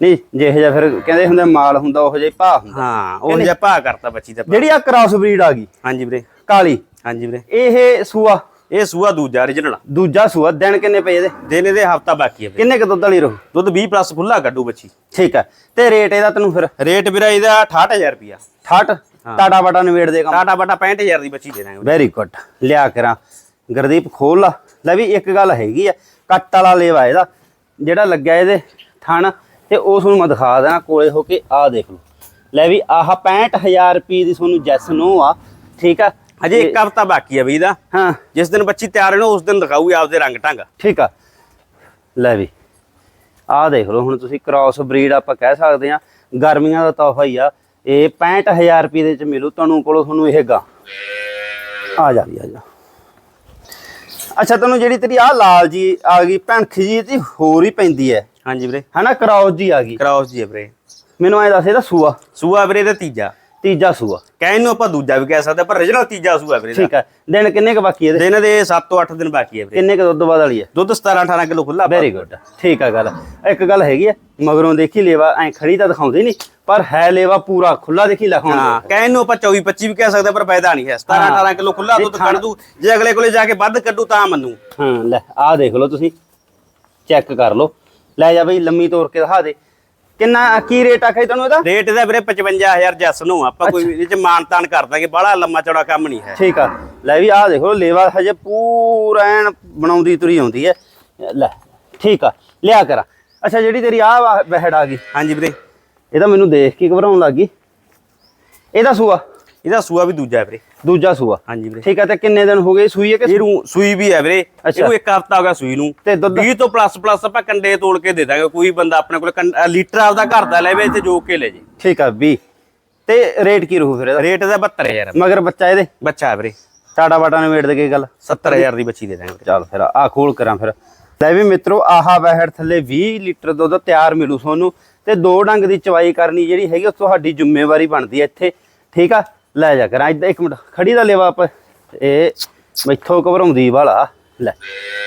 ਨਹੀਂ ਜਿਹੇ ਜਿਹਾ ਫਿਰ ਕਹਿੰਦੇ ਹੁੰਦੇ ਮਾਲ ਹੁੰਦਾ ਉਹ ਜਿਹਾ ਭਾਅ ਹੁੰਦਾ। ਹਾਂ ਉਹ ਜਿਹਾ ਭਾ ਕਰਤਾ ਬੱਚੀ ਦਾ ਜਿਹੜੀ ਆ ਕ੍ਰਾਸ ਬਰੀਡ ਆ ਗਈ ਹਾਂਜੀ ਵੀਰੇ। ਕਾਲੀ। ਹਾਂਜੀ ਵੀਰੇ। ਇਹ ਸੂਆ? ਇਹ ਸੂਆ ਦੂਜਾ origignal ਦੂਜਾ ਸੂਆ ਦਿਨ ਕਿੰਨੇ ਪਏ ਇਹਦੇ? ਦਿਨ ਇਹਦੇ ਹਫਤਾ ਬਾਕੀ ਹੈ ਕਿੰਨੇ ਕ ਦੁੱਧ ਵਾਲੀ ਰਹੂ? ਦੁੱਧ 20 ਪਲੱਸ ਖੁੱਲਾ ਕੱਢੂ ਬੱਚੀ। ਠੀਕ ਹੈ ਤੇ ਰੇਟ ਇਹਦਾ ਤੈਨੂੰ ਫਿਰ? ਰੇਟ ਵੀਰਾ ਇਹਦਾ 68000 ਰੁਪਿਆ 68 ਟਾਟਾ ਬਾਟਾ ਨਵੇੜ ਦੇ ਕੰਮ? ਟਾਟਾ ਬਾਟਾ 65000 ਦੀ ਬੱਚੀ ਦੇ ਦਾਂਗੇ। ਵੀਰੇ। ਵੈਰੀ ਗੁੱਡ ਲਿਆ ਕਰਾਂ। ਗੁਰਦੀਪ ਖੋਲ ਲਾ। ਲੈ ਵੀ ਇੱਕ ਗੱਲ ਹੈਗੀ ਆ ਕੱਟ ਵਾਲਾ ਲੇਵਾ ਇਹਦਾ ਜਿਹੜਾ ਲੱਗਿਆ ਇਹਦੇ ਥਣ ਤੇ ਉਹ ਤੁਹਾਨੂੰ ਮੈਂ ਦਿਖਾ ਦੇਣਾ ਕੋਲੇ ਹੋ ਕੇ ਆਹ ਦੇਖ ਲਓ। ਲੈ ਵੀ ਆਹ 65000 ਰੁਪਏ ਦੀ ਤੁਹਾਨੂੰ ਜੈਸ ਨੋ ਆ ਠੀਕ ਆ? ਹਜੇ ਇੱਕ ਹਫਤਾ ਬਾਕੀ ਹੈ ਵੀ ਇਹਦਾ ਹਾਂ। ਜਿਸ ਦਿਨ ਬੱਚੀ ਤਿਆਰ ਹੋਣਾ ਉਸ ਦਿਨ ਦਿਖਾਊਗੀ ਆਪਦੇ ਰੰਗ ਢੰਗ। ਠੀਕ ਆ। ਲੈ ਵੀ ਆਹ ਦੇਖ ਲਓ ਹੁਣ ਤੁਸੀਂ ਕ੍ਰਾਸ ਬਰੀਡ ਆਪਾਂ ਕਹਿ ਸਕਦੇ ਆ ਗਰਮੀਆਂ ਦਾ ਤੋਹਫਾ ਹੀ ਆ। ਇਹ 65000 ਰੁਪਏ ਦੇ ਚ ਮਿਲੂ ਤੁਹਾਨੂੰ ਕੋਲੋਂ ਤੁਹਾਨੂੰ ਇਹ ਗਾ। ਆ ਜਾ ਵੀ ਆ ਜਾ। ਅੱਛਾ ਤੁਹਾਨੂੰ ਜਿਹੜੀ ਤੇਰੀ ਆ ਲਾਲ ਜੀ ਆ ਗਈ ਭਣਖ ਜੀ ਤੇ ਹੋਰ ਹੀ ਪੈਂਦੀ ਹੈ। ਹਾਂਜੀ ਵੀਰੇ। ਹਨਾ ਕ੍ਰਾਸ ਜੀ ਆ ਗਈ। ਕ੍ਰਾਸ ਜੀ ਹੈ ਵੀਰੇ। ਮੈਨੂੰ ਐ ਦੱਸ ਇਹਦਾ ਸੂਆ? ਸੂਆ ਵੀਰੇ ਦਾ ਤੀਜਾ। ਤੀਜਾ ਸੂਆ। ਕਹਿਣ ਨੂੰ ਆਪਾਂ ਦੂਜਾ ਵੀ ਕਹਿ ਸਕਦੇ ਹਾਂ, ਪਰ origignal ਤੀਜਾ ਸੂਆ ਵੀਰੇ ਠੀਕ ਹੈ ਦਿਨ ਕਿੰਨੇ ਕ ਬਾਕੀ ਇਹਦੇ? ਦਿਨ ਦੇ 7 ਤੋਂ 8 ਦਿਨ ਬਾਕੀ ਹੈ ਵੀਰੇ। ਕਿੰਨੇ ਕ ਦੁੱਧ ਬਾਦ ਵਾਲੀ ਹੈ? ਦੁੱਧ 17 18 ਕਿਲੋ ਖੁੱਲਾ ਵੈਰੀ ਗੁੱਡ ਠੀਕ ਆ ਗੱਲ। ਇੱਕ ਗੱਲ ਹੈਗੀ ਹੈ ਮਗਰੋਂ ਦੇਖੀ ਲੇਵਾ ਐ ਖੜੀ ਤਾਂ ਦਿਖਾਉਂਦੇ ਨਹੀਂ ਪਰ ਹੈ ਲੇਵਾ ਪੂਰਾ ਖੁੱਲਾ ਦੇਖੀ ਹਾਂ ਲਿਖਾਉਂਦੇ ਕਹਿਣ ਨੂੰ ਆਪਾਂ 24 25 ਵੀ ਕਹਿ ਸਕਦੇ ਹਾਂ, ਪਰ ਫਾਇਦਾ ਨਹੀਂ ਹੈ। 17 ਹਾਂ। 18 ਕਿਲੋ ਖੁੱਲਾ ਦੁੱਧ ਕੱਢ ਦੂ ਜੇ ਅਗਲੇ ਕੋਲੇ ਜਾ ਕੇ ਵੱਧ ਕੱਢੂ ਤਾਂ ਮੰਨੂ। ਹਾਂ ਲੈ ਆਹ ਦੇਖ ਲਓ ਤੁਸੀਂ। ਚੈੱਕ ਕਰ ਲਓ। ਲੈ ਜਾ ਬਈ ਲੰਮੀ ਤੋਰ ਕੇ ਦਿਖਾ ਦੇ। ਕਿੰਨਾ ਕੀ ਰੇਟ ਆਖਿਆ ਤੁਹਾਨੂੰ ਇਹਦਾ? ਰੇਟ ਇਹਦਾ ਵੀਰੇ 55000 ਜੱਸ ਨੂੰ ਆਪਾਂ ਕੋਈ ਇਹਦੇ ਚ ਮਾਨ ਤਾਨ ਕਰ ਦਾਂਗੇ ਬੜਾ ਲੰਮਾ ਚੌੜਾ ਕੰਮ ਨਹੀਂ ਹੈ। ਠੀਕ ਆ। ਲੈ ਵੀ ਆਹ ਦੇਖੋ ਲੇਵਾ ਹਜੇ ਪੂਰਾ ਐਨ ਬਣਾਉਂਦੀ ਤੁਰੀ ਆਉਂਦੀ ਹੈ। ਲੈ ਠੀਕ ਆ ਲਿਆ ਕਰਾਂ। ਅੱਛਾ ਜਿਹੜੀ ਤੇਰੀ ਆਹ ਬਹਿੜ ਆ ਗਈ। ਹਾਂਜੀ ਵੀਰੇ। ਇਹ ਤਾਂ ਮੈਨੂੰ ਦੇਖ ਕੇ ਘਬਰਾਉਣ ਲੱਗ ਗਈ। ਇਹਦਾ ਸੂਆ। ਇਹਦਾ ਸੂਆ ਵੀ ਦੂਜਾ ਹੈ ਵੀਰੇ। ਦੂਜਾ ਸੂਆ। ਹਾਂਜੀ ਵੀਰੇ। ਠੀਕ ਆ ਤੇ ਕਿੰਨੇ ਦਿਨ ਹੋ ਗਏ ਸੂਈ ਹੈ ਕਿ ਇਹਨੂੰ ਸੂਈ ਵੀ ਹੈ ਵੀਰੇ। ਇਹਨੂੰ ਇੱਕ ਹਫਤਾ ਹੋ ਗਿਆ ਸੂਈ ਨੂੰ। ਤੇ ਦੁੱਧ 20 ਤੋਂ ਪਲੱਸ ਪਲੱਸ ਆਪਾਂ ਕੰਡੇ ਤੋੜ ਕੇ ਦੇ ਦਾਂਗੇ। ਕੋਈ ਬੰਦਾ ਆਪਣੇ ਕੋਲ ਲੀਟਰ ਆਪਦਾ ਘਰ ਦਾ ਲੈਵੇ ਤੇ ਜੋਕ ਕੇ ਲੈ ਜੇ। ਠੀਕ ਆ 20 ਤੇ ਰੇਟ ਕੀ ਰਹੂ ਫਿਰ ਇਹਦਾ? ਰੇਟ ਇਹਦਾ 72000 ਮਗਰ ਬੱਚਾ ਇਹਦੇ? ਬੱਚਾ ਹੈ ਵੀਰੇ। ਟਾਟਾ ਬਾਟਾ ਨੇ ਵੇਟ ਦੇ ਕੇ ਗੱਲ। 70000 ਦੀ ਬੱਚੀ ਦੇ ਦਾਂਗੇ। ਚੱਲ ਫਿਰ ਆ ਖੋਲ ਕਰਾਂ ਫਿਰ। ਲੈ ਵੀ ਮਿੱਤਰੋ ਆਹਾ ਬਹਿੜ ਥੱਲੇ 20 ਲੀਟਰ ਦੁੱਧ ਤਿਆਰ ਮਿਲੂ ਤੁਹਾਨੂੰ। ਤੇ ਦੋ ਡੰਗ ਦੀ ਚਵਾਈ ਕਰਨੀ ਜਿਹੜੀ ਹੈਗੀ ਉਹ ਤੁਹਾਡੀ ਜ਼ਿੰਮੇਵਾਰੀ ਬਣਦੀ ਹੈ ਇੱਥੇ। ਠੀਕ ਆ? ਲੈ ਜਾ ਕਰਾਂ ਇੱਧਰ ਇੱਕ ਮਿੰਟ ਖੜੀ ਦਾ ਲੇਵਾ ਆਪ। ਇਹ ਮੈਥੋਂ ਘਬਰਾਉਂਦੀ ਵਾਲਾ ਲੈ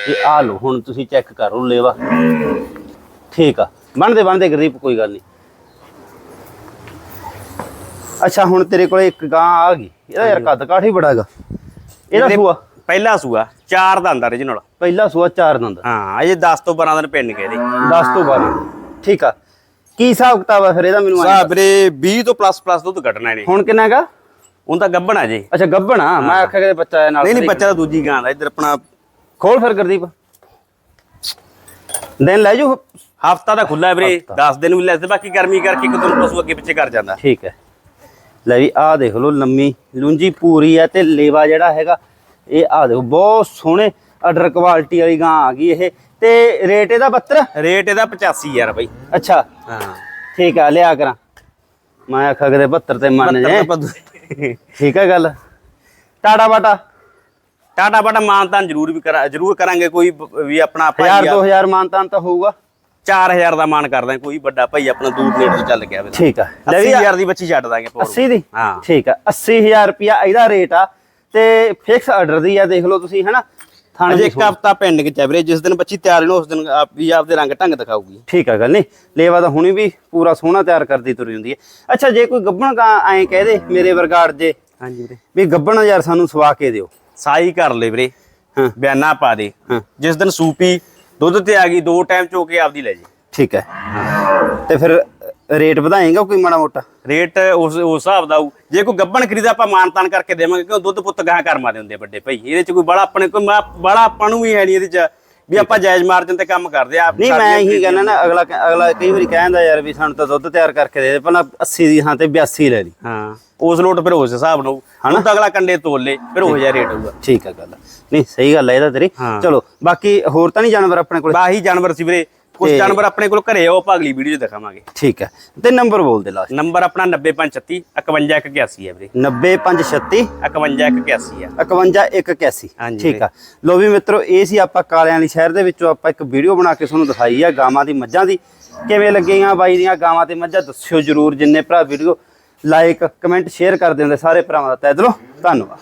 ਇਹ ਆ ਲਓ ਹੁਣ ਤੁਸੀਂ ਚੈੱਕ ਕਰ ਲਓ ਲੇਵਾ। ਠੀਕ ਆ ਬਣਦੇ ਬਣਦੇ ਗਰੀਬ ਕੋਈ ਗੱਲ ਨਹੀਂ। ਅੱਛਾ ਹੁਣ ਤੇਰੇ ਕੋਲੇ ਇੱਕ ਗਾਂ ਆ ਗਈ। ਇਹਦਾ ਯਾਰ ਕੱਦ ਕਾਠ ਹੀ ਬੜਾ ਹੈਗਾ। ਇਹਦਾ ਸੂਆ? ਪਹਿਲਾ ਸੂਆ ਚਾਰ ਦਾ ਅੰਦਰ original ਪਹਿਲਾ ਸੂਆ ਚਾਰ ਦੰਦ। ਹਾਂ ਅਜੇ 10 ਤੋਂ 12 ਦਿਨ ਪਿੰਡ ਗਏ ਇਹਦੇ। 10 ਤੋਂ 12 ਠੀਕ ਆ। ਕੀ ਹਿਸਾਬ ਕਿਤਾਬ ਆ ਫਿਰ ਇਹਦਾ ਮੈਨੂੰ ਸਾ ਵੀਰੇ 20 ਤੋਂ ਪਲੱਸ ਪਲੱਸ ਦੁੱਧ ਕੱਢਣਾ ਇਹਨੇ। ਹੁਣ ਕਿੰਨਾ ਹੈਗਾ? ਹੁਣ ਤਾਂ ਗੱਭਣਾ ਜੇ। ਅੱਛਾ ਗੱਬਣ ਆ? ਮੈਂ ਆਖਿਆ ਕਿ ਬੱਚਾ ਹੈ ਨਾਲ ਨਹੀਂ ਨਹੀਂ ਬੱਚਾ ਤਾਂ ਦੂਜੀ ਗਾਂ ਦਾ ਇੱਧਰ ਆਪਣਾ ਖੋਲ ਫਿਰ ਗੁਰਦੀਪ। ਦਿਨ ਲੈ ਜੂ ਹਫਤਾ ਦਾ ਖੁੱਲਾ ਵੀਰੇ। 10 ਦਿਨ ਵੀ ਲੈਸ ਬਾਕੀ ਗਰਮੀ ਕਰਕੇ ਇੱਕ ਦਿਨ ਪਸ਼ੂ ਅੱਗੇ ਪਿੱਛੇ ਕਰ ਜਾਂਦਾ। ਠੀਕ ਹੈ। ਲੈ ਵੀ ਆਹ ਦੇਖ ਲਓ ਲੰਮੀ ਲੂੰਜੀ ਪੂਰੀ ਆ ਤੇ ਲੇਵਾ ਜਿਹੜਾ ਹੈਗਾ ਇਹ ਆਹ ਦੇਖੋ ਬਹੁਤ ਸੋਹਣੇ ਆਰਡਰ ਕੁਆਲਿਟੀ ਵਾਲੀ ਗਾਂ ਆ ਗਈ ਇਹ। ਤੇ ਰੇਟ ਇਹਦਾ 72 ਰੇਟ ਇਹਦਾ 85 ਯਾਰ ਬਾਈ। ਅੱਛਾ। ਹਾਂ। ਠੀਕ ਆ ਲਿਆ ਕਰਾਂ। ਮੈਂ ਆਖਿਆ ਕਿਤੇ 72 ਤੇ ਮੰਨ ਜੇ। ਠੀਕ ਹੈ ਗੱਲ? ਟਾਟਾ ਬਾਟਾ। ਟਾਟਾ ਬਾਟਾ ਮਾਨਤਾਨ ਜ਼ਰੂਰ ਵੀ ਕਰਾ ਜ਼ਰੂਰ ਕਰਾਂਗੇ ਕੋਈ ਵੀ ਆਪਣਾ ਭਾਈ 1000 2000 ਮਾਨਤਾਨ ਤਾਂ ਹੋਊਗਾ। 4000 ਦਾ ਮਾਨ ਕਰਦਾ ਕੋਈ ਵੱਡਾ ਭਾਈ ਆਪਣਾ ਦੂਰ ਨੇੜੇ ਤੋਂ ਚੱਲ ਗਿਆ ਠੀਕ ਆ। ਲੈ ਵੀ 80000 ਦੀ ਬੱਚੀ ਛੱਡ ਦਾਂਗੇ ਪੌੜ 80 ਦੀ? ਹਾਂ। ਠੀਕ ਆ। 80000 ਰੁਪਿਆ ਇਹਦਾ ਰੇਟ ਆ। ਤੇ ਫਿਕਸ ਆਰਡਰ ਦੀ ਆ ਦੇਖ ਲਓ ਤੁਸੀਂ ਹਨਾ? ਥਾਣੇ ਅਜੇ ਇੱਕ ਹਫਤਾ ਪਿੰਡ ਵਿੱਚ ਹੈ ਵੀਰੇ ਜਿਸ ਦਿਨ ਬੱਚੀ ਤਿਆਰ ਹੋਣੀ ਉਸ ਦਿਨ ਆਪ ਵੀ ਆਪਦੇ ਰੰਗ ਢੰਗ ਦਿਖਾਊਗੀ। ਠੀਕ ਆ ਗੱਲ ਨਹੀਂ ਲੇਵਾ ਤਾਂ ਹੁਣੀ ਵੀ ਪੂਰਾ ਸੋਹਣਾ ਤਿਆਰ ਕਰਦੀ ਤੁਰੀ ਹੁੰਦੀ ਹੈ। ਅੱਛਾ ਜੇ ਕੋਈ ਗੱਬਣ ਗਾ ਐਂ ਕਹਿ ਦੇ ਮੇਰੇ ਵਰਗਾੜ ਜੇ ਹਾਂਜੀ ਵੀਰੇ। ਵੀ ਗੱਬਣ ਯਾਰ ਸਾਨੂੰ ਸਵਾ ਕੇ ਦਿਓ। ਸਾਈ ਕਰ ਲੈ ਵੀਰੇ ਹਾਂ। ਬਿਆਨਾ ਪਾ ਦੇ। ਹਾਂ। ਜਿਸ ਦਿਨ ਸੂਪੀ ਦੁੱਧ ਤੇ ਆ ਗਈ ਦੋ ਟਾਈਮ ਚੋ ਕੇ ਆਪਦੀ ਲੈ ਜੀ। ਠੀਕ ਹੈ। ਤੇ ਫਿਰ ਰੇਟ ਵਧਾਏਗਾ ਕੋਈ ਮਾੜਾ ਮੋਟਾ? ਰੇਟ ਉਸ ਉਸ ਹਿਸਾਬ ਦਾ ਹੋਊ ਜੇ ਕੋਈ ਗੱਬਣ ਖਰੀਦਾ ਆਪਾਂ ਮਾਨਤਾਨ ਕਰਕੇ ਦੇਵਾਂਗੇ ਕਿਉਂ ਦੁੱਧ ਪੁੱਤ ਗਾਹ ਕਰਮਾ ਦੇ ਹੁੰਦੇ ਵੱਡੇ ਭਾਈ। ਇਹਦੇ ਚ ਕੋਈ ਬੜਾ ਆਪਣੇ ਕੋਈ ਬੜਾ ਆਪਾਂ ਨੂੰ ਵੀ ਹੈ ਨਹੀਂ ਇਹਦੇ ਚ ਵੀ ਆਪਾਂ ਜਾਇਜ਼ ਮਾਰਜਨ ਤੇ ਕੰਮ ਕਰਦੇ ਆ ਨਹੀਂ ਮੈਂ ਇਹੀ ਕਹਿੰਦਾ ਨਾ ਅਗਲਾ ਅਗਲਾ ਕਈ ਵਾਰੀ ਕਹਿੰਦਾ ਯਾਰ ਵੀ ਸਾਨੂੰ ਤਾਂ ਦੁੱਧ ਤਿਆਰ ਕਰਕੇ ਦੇ ਦੇ ਪਹਿਲਾਂ 80 ਦੀ ਹਾਂ ਤੇ 82 ਲੈ ਲਈ। ਹਾਂ ਉਸ ਲੋਟ ਫਿਰ ਉਸ ਹਿਸਾਬ ਨਾਲ ਹਣਾ ਤਾਂ ਅਗਲਾ ਕੰਡੇ ਤੋਲ ਲੇ ਫਿਰ ਉਹ ਜਿਹਾ ਰੇਟ ਹੋਊਗਾ। ਠੀਕ ਆ ਗੱਲ। ਨਹੀਂ ਸਹੀ ਗੱਲ ਹੈ ਇਹਦਾ ਤੇਰੀ। ਹਾਂ। ਚਲੋ ਬਾਕੀ ਹੋਰ ਤਾਂ ਨਹੀਂ ਜਾਨਵਰ ਆਪਣੇ ਕੋਲ? ਬਾਹੀ ਜਾਨਵਰ ਸੀ ਵੀਰੇ ਕੁਝ ਜਾਨਵਰ ਆਪਣੇ ਕੋਲ ਘਰੇ ਆ ਉਹ ਆਪਾਂ ਅਗਲੀ ਵੀਡੀਓ 'ਚ ਦਿਖਾਵਾਂਗੇ। ਠੀਕ ਹੈ। ਤੇ ਨੰਬਰ ਬੋਲ ਦੇ ਲਾਸਟ ਨੰਬਰ ਆਪਣਾ 90536 51181 ਹੈ ਵੀਰੇ। 90536 51181 ਆ 51181 ਹਾਂਜੀ ਠੀਕ ਆ। ਲੋ ਵੀ ਮਿੱਤਰੋ ਇਹ ਸੀ ਆਪਾਂ ਕਾਲਿਆਂ ਵਾਲੀ ਸ਼ਹਿਰ ਦੇ ਵਿੱਚੋਂ ਆਪਾਂ ਇੱਕ ਵੀਡੀਓ ਬਣਾ ਕੇ ਤੁਹਾਨੂੰ ਦਿਖਾਈ ਆ ਗਾਵਾਂ ਦੀ ਮੱਝਾਂ ਦੀ। ਕਿਵੇਂ ਲੱਗੀਆਂ ਬਾਈ ਦੀਆਂ ਗਾਵਾਂ ਤੇ ਮੱਝਾਂ ਦੱਸਿਓ ਜਰੂਰ ਜਿੰਨੇ ਭਰਾ ਵੀਡੀਓ ਲਾਈਕ ਕਮੈਂਟ ਸ਼ੇਅਰ ਕਰਦੇ ਹੁੰਦੇ ਸਾਰੇ ਭਰਾਵਾਂ ਦਾ। ਦਿਲੋਂ ਧੰਨਵਾਦ।